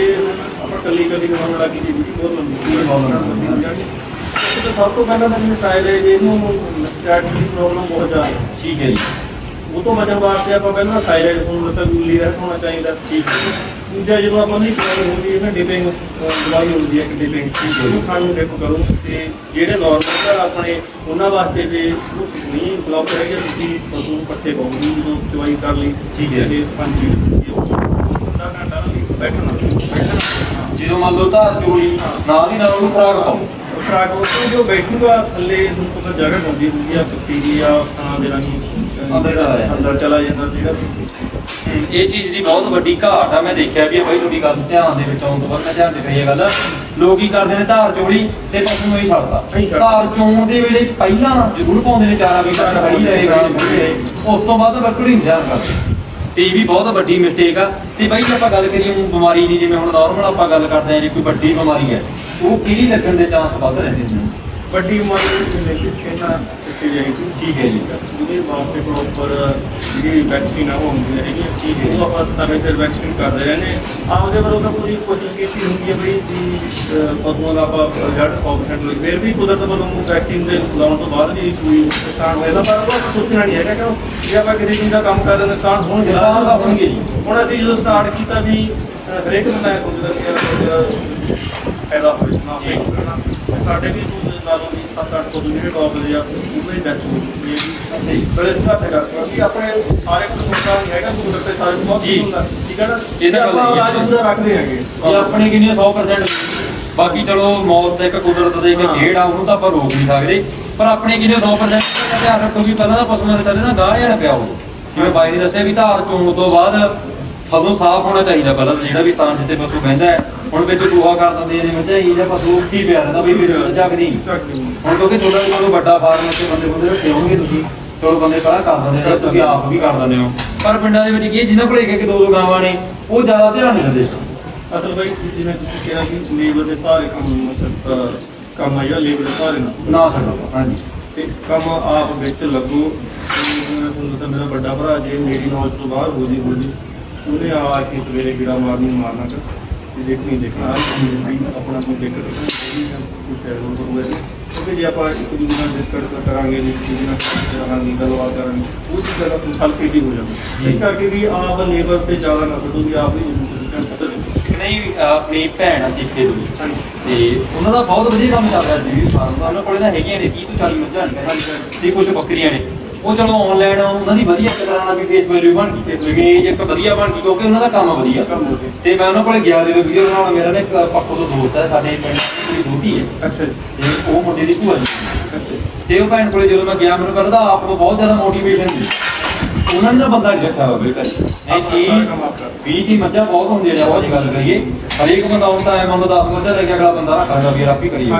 ਆਪਾਂ ਕੱਲੀ ਕੱਲੀ ਕਰਨ ਲੱਗੀ ਜੀ ਬਹੁਤ ਲੰਬੀ ਬਹੁਤ ਲੰਬੀ ਸਭ ਤੋਂ ਪਹਿਲਾਂ ਤਾਂ ਹੈ ਜੇ ਇਹਨੂੰ ਸਟੈਟਸ ਦੀ ਪ੍ਰੋਬਲਮ ਬਹੁਤ ਜ਼ਿਆਦਾ। ਠੀਕ ਹੈ ਜੀ। ਉਹ ਤੋਂ ਬਚਣ ਵਾਸਤੇ ਆਪਾਂ ਪਹਿਲਾਂ ਸਾਇਲ ਨੂੰ ਮਤਲਬ ਲੀਰ ਹੋਣਾ ਚਾਹੀਦਾ ਠੀਕ ਹੈ। ਦੂਜਾ ਜਦੋਂ ਆਪਾਂ ਨਹੀਂ ਪ੍ਰੋਬਲਮ ਹੁੰਦੀ ਹੈ ਨਾ ਡਿਪਿੰਗ ਦਵਾਈ ਹੁੰਦੀ ਹੈ ਕਿ ਡਿਪਿੰਗ ਠੀਕ ਹੈ। ਖਾਣ ਨੂੰ ਦੇਖੋ ਕਰੋ। ਤੇ ਜਿਹੜੇ ਨਾਰਮਲ ਘਰ ਆਪਣੇ ਉਹਨਾਂ ਵਾਸਤੇ ਜੇ ਨਹੀਂ ਬਲੌਕ ਹੈਗੇ ਤੁਸੀਂ ਪਸ਼ੂ ਨੂੰ ਪੱਠੇ ਪਾਉਂਗੀ ਜਦੋਂ ਦਵਾਈ ਕਰ ਲਈ ਠੀਕ ਹੈ। ਤੇ ਪੰਜ ਮਿੰਟ ਅੱਧਾ ਘੰਟਾ ਬੈਠਣਾ ਬੈਠਣਾ। ਜਦੋਂ ਮੰਨ ਲਓ ਤਾਂ ਚੋਰੀ ਨਾਲ ਹੀ। ਨਾਲ ਉਹਨੂੰ ਖਰਾਕ ਪਾਓ ਖਰਾਕ ਉਹ ਜੋ ਬੈਠੂਗਾ ਥੱਲੇ ਤੁਹਾਨੂੰ ਪਤਾ ਜਗ੍ਹਾ ਹੁੰਦੀ ਹੁੰਦੀ ਆ ਪੱਤੀ ਦੀ ਆ ਖਾਣਾ ਦੇ ਰਾਹੀਂ ਅੰਦਰ ਚਲਾ ਜਾਂਦਾ। ਅੰਦਰ ਚਲਾ ਜਾਂਦਾ ਜਿਹੜਾ ਇਹ ਚੀਜ਼ ਦੀ ਬਹੁਤ ਵੱਡੀ ਘਾਟ ਆ ਮੈਂ ਦੇਖਿਆ ਵੀ ਬਈ ਤੁਹਾਡੀ ਗੱਲ ਧਿਆਨ ਦੇ ਵਿੱਚ ਆਉਣ ਤੋਂ ਬਾਅਦ ਮੈਂ ਧਿਆਨ ਦੇ ਰਹੀ ਇਹ ਗੱਲ। ਲੋਕ ਕੀ ਕਰਦੇ ਨੇ ਧਾਰ ਚੋੜੀ ਤੇ ਪਸ਼ੂ ਨੂੰ ਹੀ ਛੱਡਦਾ। ਧਾਰ ਚੋਣ ਦੇ ਵੇਲੇ ਪਹਿਲਾਂ ਜ਼ਰੂਰ ਪਾਉਂਦੇ ਨੇ ਚਾਰਾ ਵੀ ਘੱਟ ਖੜੀ ਰਹੇ ਗਾਲ ਖੜੀ ਰਹੇ। ਉਸ ਤੋਂ ਬਾਅਦ ਨਹੀਂ ਧਿਆਨ ਕਰਦੇ ਤੇ ਇਹ ਵੀ ਬਹੁਤ ਵੱਡੀ ਮਿਸਟੇਕ ਆ। ਤੇ ਬਾਈ ਜੇ ਆਪਾਂ ਗੱਲ ਕਰੀਏ ਹੁਣ ਬਿਮਾਰੀ ਦੀ ਜਿਵੇਂ ਹੁਣ ਨਾਰਮਲ ਆਪਾਂ ਗੱਲ ਕਰਦੇ ਆ ਜੇ ਕੋਈ ਵੱਡੀ ਬਿਮਾਰੀ ਹੈ ਉਹ ਕਿਹੜੀ ਲੱਗਣ ਦੇ ਚਾਂਸ ਵੱਧ ਰਹਿੰਦੇ ਨੇ? ਵੱਡੀ ਮਾਡਲ ਲੇਕਿਸ ਕਹਿੰਦਾ ਦਿੱਤੀ ਜਾਏਗੀ ਠੀਕ ਹੈ ਜੀ? ਉਹਦੇ ਵਾਸਤੇ ਪ੍ਰੋਪਰ ਜਿਹੜੀ ਵੈਕਸੀਨ ਆ ਉਹ ਹੁੰਦੀ ਹੈਗੀ ਠੀਕ ਹੈ ਉਹ ਆਪਾਂ ਸਮੇਂ ਸਿਰ ਵੈਕਸੀਨ ਕਰਦੇ ਰਹਿੰਦੇ ਆਪਦੇ ਵੱਲੋਂ ਤਾਂ ਪੂਰੀ ਕੋਸ਼ਿਸ਼ ਕੀਤੀ ਹੁੰਦੀ ਹੈ ਬਈ ਜੀ ਪਸ਼ੂਆਂ ਦਾ ਆਪਾਂ ਰਿਜ਼ਲਟ 100% ਲਈ। ਫਿਰ ਵੀ ਕੁਦਰਤ ਵੱਲੋਂ ਵੈਕਸੀਨ ਦੇ ਲਾਉਣ ਤੋਂ ਬਾਅਦ ਵੀ ਕੋਈ ਨੁਕਸਾਨ ਹੋਏਗਾ ਪਰ ਉਹ ਸੋਚਣਾ ਨਹੀਂ ਹੈਗਾ ਕਿਉਂ? ਜੇ ਆਪਾਂ ਕਿਸੇ ਚੀਜ਼ ਦਾ ਕੰਮ ਕਰਦੇ ਨੁਕਸਾਨ ਨੁਕਸਾਨ ਤਾਂ ਹੋਣਗੇ ਜੀ। ਹੁਣ ਅਸੀਂ ਜਦੋਂ ਸਟਾਰਟ ਕੀਤਾ ਵੀ ਹਰੇਕ ਬੰਦਾ ਇਹ ਸੋਚਦਾ ਕਿ ਯਾਰ ਮੇਰਾ ਫਾਇਦਾ ਨਾ ਤੇ ਸਾਡੇ ਵੀ ਤੋਂ ਨਾਲੋਂ ਵੀ 7-8 ਤੋਂ ਜਿਹੜੇ ਟੌਪ ਦੇ ਆ ਉਹਨੇ ਡੈਥ ਹੋ ਚੁੱਕੀ ਹੈ ਜੀ ਬੜੇ ਸੁਧਾਰ ਤੇ ਕਰਦੇ ਕਿ ਆਪਣੇ ਸਾਰੇ ਕੋਲ ਮੁੱਦਾ ਨਹੀਂ ਹੈਗਾ ਕੁਦਰਤ ਤੇ ਸਾਰੇ ਬਹੁਤ ਜੀ। ਹੁੰਦਾ ਠੀਕ ਹੈ ਨਾ ਇਹ ਤਾਂ ਗੱਲ ਆਪਾਂ ਹੈ। ਰਾਜ ਹੁੰਦਾ ਰੱਖਦੇ ਹੈਗੇ ਜੇ ਆਪਣੇ ਕਿੰਨੇ 100% ਬਾਕੀ ਚਲੋ ਮੌਤ ਦਾ ਇੱਕ ਕੁਦਰਤ ਦੇ ਇੱਕ। ਖੇਡ ਆ ਉਹਨੂੰ ਤਾਂ ਆਪਾਂ ਰੋਕ ਨਹੀਂ ਸਕਦੇ ਪਰ ਆਪਣੇ ਕਿੰਨੇ 100% ਦਾ ਧਿਆਨ ਰੱਖੋ ਵੀ ਪਹਿਲਾਂ ਤਾਂ ਪਸ਼ੂਆਂ ਦੇ ਥੱਲੇ ਨਾ ਗਾਹ ਜਾਣਾ ਪਿਆ ਜਿਵੇਂ ਬਾਈ ਨੇ ਦੱਸਿਆ ਵੀ ਧਾਰ ਚੋਣ ਤੋਂ ਬਾਅਦ ਥੱਲੋਂ ਸਾਫ਼ ਹੋਣਾ ਚਾਹੀਦਾ ਪਹਿਲਾਂ ਤਾਂ ਜਿਹੜਾ ਵੀ ਥਾਂ ਜਿੱਥੇ ਪਸ਼ੂ ਬਹਿੰਦਾ ਹੈ ਹੁਣ ਵਿੱਚ ਗੋਹਾ ਕਰ ਦਿੰਦੇ ਨੇ ਵਿੱਚ ਇਹ ਜਿਹਾ ਪਸ਼ੂ ਉੱਠੀ ਪਿਆ ਰਹਿੰਦਾ ਵੀ ਵਿੱਚ ਜਗਦੀ ਝੱਕਦੀ ਨਹੀਂ। ਹੁਣ ਕਿਉਂਕਿ ਤੁਹਾਡਾ ਵੀ ਕੋਈ ਵੱਡਾ ਫਾਰਮ ਤੇ ਬੰਦੇ ਬੰਦੇ ਰੱਖੇ ਹੋਣਗੇ ਤੁਸੀਂ ਚਲੋ ਬੰਦੇ ਪਹਿਲਾਂ ਕਰ ਦਿੰਦੇ ਨੇ ਤੁਸੀਂ ਆਪ ਵੀ ਕਰ ਦਿੰਦੇ ਹੋ। ਪਰ ਪਿੰਡਾਂ ਦੇ ਵਿੱਚ ਕੀ ਹੈ, ਜਿਨ੍ਹਾਂ ਕੋਲ ਇੱਕ ਇੱਕ ਦੋ ਦੋ ਗਾਵਾਂ ਨੇ ਉਹ ਜ਼ਿਆਦਾ ਧਿਆਨ ਨਹੀਂ ਦਿੰਦੇ। ਅਸਲ ਵਿੱਚ ਜਿਵੇਂ ਤੁਸੀਂ ਕਿਹਾ ਕਿ ਲੇਬਰ ਦੇ ਸਾਰੇ ਕੰਮ ਨੂੰ ਮਤਲਬ ਅਹ, ਕੰਮ ਆ ਜਿਹੜਾ ਲੇਬਰ ਦੇ ਸਾਰੇ ਨਾਲ। ਨਾ ਛੱਡੋ ਹਾਂਜੀ। ਤੇ ਕੰਮ ਆਪ ਵਿੱਚ ਲੱਗੋ ਤੇ ਤੁਹਾਨੂੰ ਦੱਸਾਂ ਮੇਰਾ ਵੱਡਾ ਭਰਾ ਜੇ ਮੇਰੀ ਨੌਲੇਜ ਤੋਂ ਬਾਹਰ ਹੋ ਜੀ ਹੋ ਜੀ। ਉਹਨੇ ਆ ਕੇ ਸਵੇਰੇ ਗਿਰਾ ਮਾਰਨੀ ਮਾਰਨਾ ਕਰ ਤੇ ਦੇਖਣੀ ਦੇਖਣਾ ਵੀ ਆਪਣਾ ਕੋਈ ਨਹੀਂ ਕੁਝ ਹੈ ਹੋਰ ਕਰੂਗਾ ਕਿਉਂਕਿ ਜੇ ਆਪਾਂ ਇੱਕ ਦੂਜੇ ਨਾਲ ਡਿਸਕਸ ਕਰਾਂਗੇ ਜੀ ਇੱਕ ਦੂਜੇ ਨਾਲ ਕਰਾਂਗੇ ਗੱਲਬਾਤ ਕਰਾਂਗੇ ਉਹ ਚੀਜ਼ ਦਾ ਹਲਕੀ ਜੀ ਹੋ ਜਾਂਦੀ। ਇਸ ਕਰਕੇ ਵੀ ਆਪ ਲੇਬਰ ਤੇ ਜ਼ਿਆਦਾ ਨਾ ਛੱਡੋ ਵੀ ਆਪ ਵੀ ਪਤਾ ਨਹੀਂ ਆਪਣੀ ਭੈਣ ਆ ਸਿੱਖੇ ਦੀ। ਤੇ ਉਹਨਾਂ ਦਾ ਬਹੁਤ ਵਧੀਆ ਕੰਮ ਚੱਲ ਰਿਹਾ ਜੀ ਫਾਰਮ ਦਾ। ਉਹਨਾਂ ਕੋਲੇ ਤਾਂ ਹੈਗੀਆਂ ਨੇ 30 ਤੋਂ 40 ਮੱਝਾਂ ਨੇ। ਤੇ ਕੁਝ ਬੱਕਰੀਆਂ ਨੇ। ਉਹ ਚਲੋ ਆਨਲਾਈਨ ਉਹਨਾਂ ਦੀ ਵਧੀਆ ਇੱਕ ਤਰ੍ਹਾਂ ਨਾਲ ਵੀ ਫੇਸ ਵੈਲਿਊ ਬਣ ਗਈ ਫੇਸ ਵੈਲਿਊ ਇੱਕ ਵਧੀਆ ਬਣ ਗਈ ਕਿਉਂਕਿ ਉਹਨਾਂ ਦਾ ਕੰਮ ਵਧੀਆ। ਤੇ ਮੈਂ ਉਹਨਾਂ ਕੋਲੇ ਗਿਆ ਜਦੋਂ ਵੀਡੀਓ ਬਣਾਉਣਾ ਮੇਰਾ ਨਾ ਇੱਕ ਪੱਖੋ ਤੋਂ ਦੋਸਤ ਹੈ ਸਾਡੇ ਪਿੰਡ ਦੀ ਦੋਤੀ ਹੈ। ਅੱਛਾ ਜੀ। ਤੇ ਉਹ ਮੁੰਡੇ ਦੀ ਭੂਆ ਜੀ। ਅੱਛਾ ਜੀ। ਤੇ ਉਹ ਭੈਣ ਕੋਲੇ ਜਦੋਂ ਮੈਂ ਗਿਆ ਮੈਨੂੰ ਕਰਦਾ ਆਪ ਨੂੰ ਬਹੁਤ ਜ਼ਿਆਦਾ ਮੋਟੀਵੇਸ਼ਨ ਮਿਲੀ। ਉਹਨਾਂ ਨੇ ਤਾਂ ਬੰਦਾ ਨਹੀਂ ਰੱਖਿਆ ਹੋਵੇ ਘਰੇ। ਨਹੀਂ ਕੀ ਕੰਮ ਆਪ ਕਰ ਵੀਹ ਦੀ ਮੱਝਾਂ ਬਹੁਤ ਹੁੰਦੀਆਂ ਨੇ ਆਪਾਂ ਜੇ ਗੱਲ ਕਰੀਏ। ਹਰੇਕ ਬੰਦਾ ਹੁੰਦਾ ਹੈ ਮੰਨ ਲਓ 10 ਮੱਝਾਂ ਲੈ ਕੇ ਅਗਲਾ ਬੰਦਾ ਰੱਖਦਾ ਵੀ ਆਪ ਹੀ ਕਰੀਏ।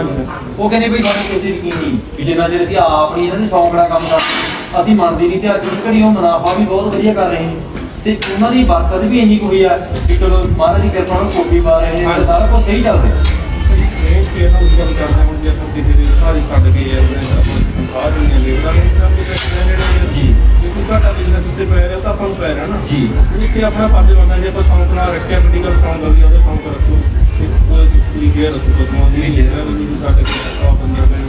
ਉਹ ਕਹਿੰਦੇ ਵੀ ਸਾਨੂੰ ਕਿਸੇ ਦੀ ਯਕੀਨ ਨਹੀਂ ਵੀ ਜਿੰਨਾ ਚਿਰ ਅਸੀਂ ਆਪ ਨਹੀਂ ਇਹਨਾਂ ਦੇ ਸ਼ੌਂਕ ਦਾ ਕੰਮ ਕਰਦੇ ਅਸੀਂ ਮੰਨਦੇ ਨਹੀਂ ਤੇ ਅੱਜ ਦੀ ਘੜੀ ਉਹ ਮੁਨਾਫਾ ਵੀ ਬਹੁਤ ਵਧੀਆ ਕਰ ਰਹੇ ਨੇ ਤੇ ਉਹਨਾਂ ਦੀ ਬਰਕਤ ਵੀ ਇੰਨੀ ਕੁ ਆ ਕਿ ਚਲੋ ਮਹਾਰਾਜ ਦੀ ਕਿਰਪਾ ਨਾਲ ਕੋਠੀ ਪਾ ਰਹੇ ਨੇ ਤੇ ਸਾਰਾ ਕੁਝ ਸਹੀ ਚੱਲ ਰਿਹਾ ਇਹ ਕਿ ਨੂੰ ਗੱਲ ਕਰਦੇ ਹਾਂ ਜੇ ਆਪਾਂ ਕਿਸੇ ਦੀ ਸਾਰੀ ਛੱਡ ਕੇ ਜਾਂ ਬਾਹਰ ਨਹੀਂ ਲੈ ਉਹਨਾਂ ਨੂੰ ਜੀ। ਘਾਟਾ ਬਿਜ਼ਨਸ ਉੱਤੇ ਪੈ ਰਿਹਾ ਤਾਂ ਆਪਾਂ ਨੂੰ ਪੈ ਰਿਹਾ ਨਾ ਜੀ ਇੱਥੇ ਆਪਣਾ ਫਰਜ਼ ਬਣਦਾ ਜੇ ਆਪਾਂ ਸ਼ੌਂਕ ਨਾਲ ਰੱਖਿਆ ਮੈਡੀਕਲ ਸ਼ੌਂਕ ਕਰਦੀ ਉਹਦੇ ਸ਼ੌਂਕ ਰੱਖੋ ਤੇ ਕੋਈ ਪੂਰੀ ਰੱਖੋ ਤੋਂ ਦੀ ਨਹੀਂ ਹੈ ਵੀ ਸਾਡੇ ਕੋਲ ਆ ਬੰਦੇ ਪੈਣ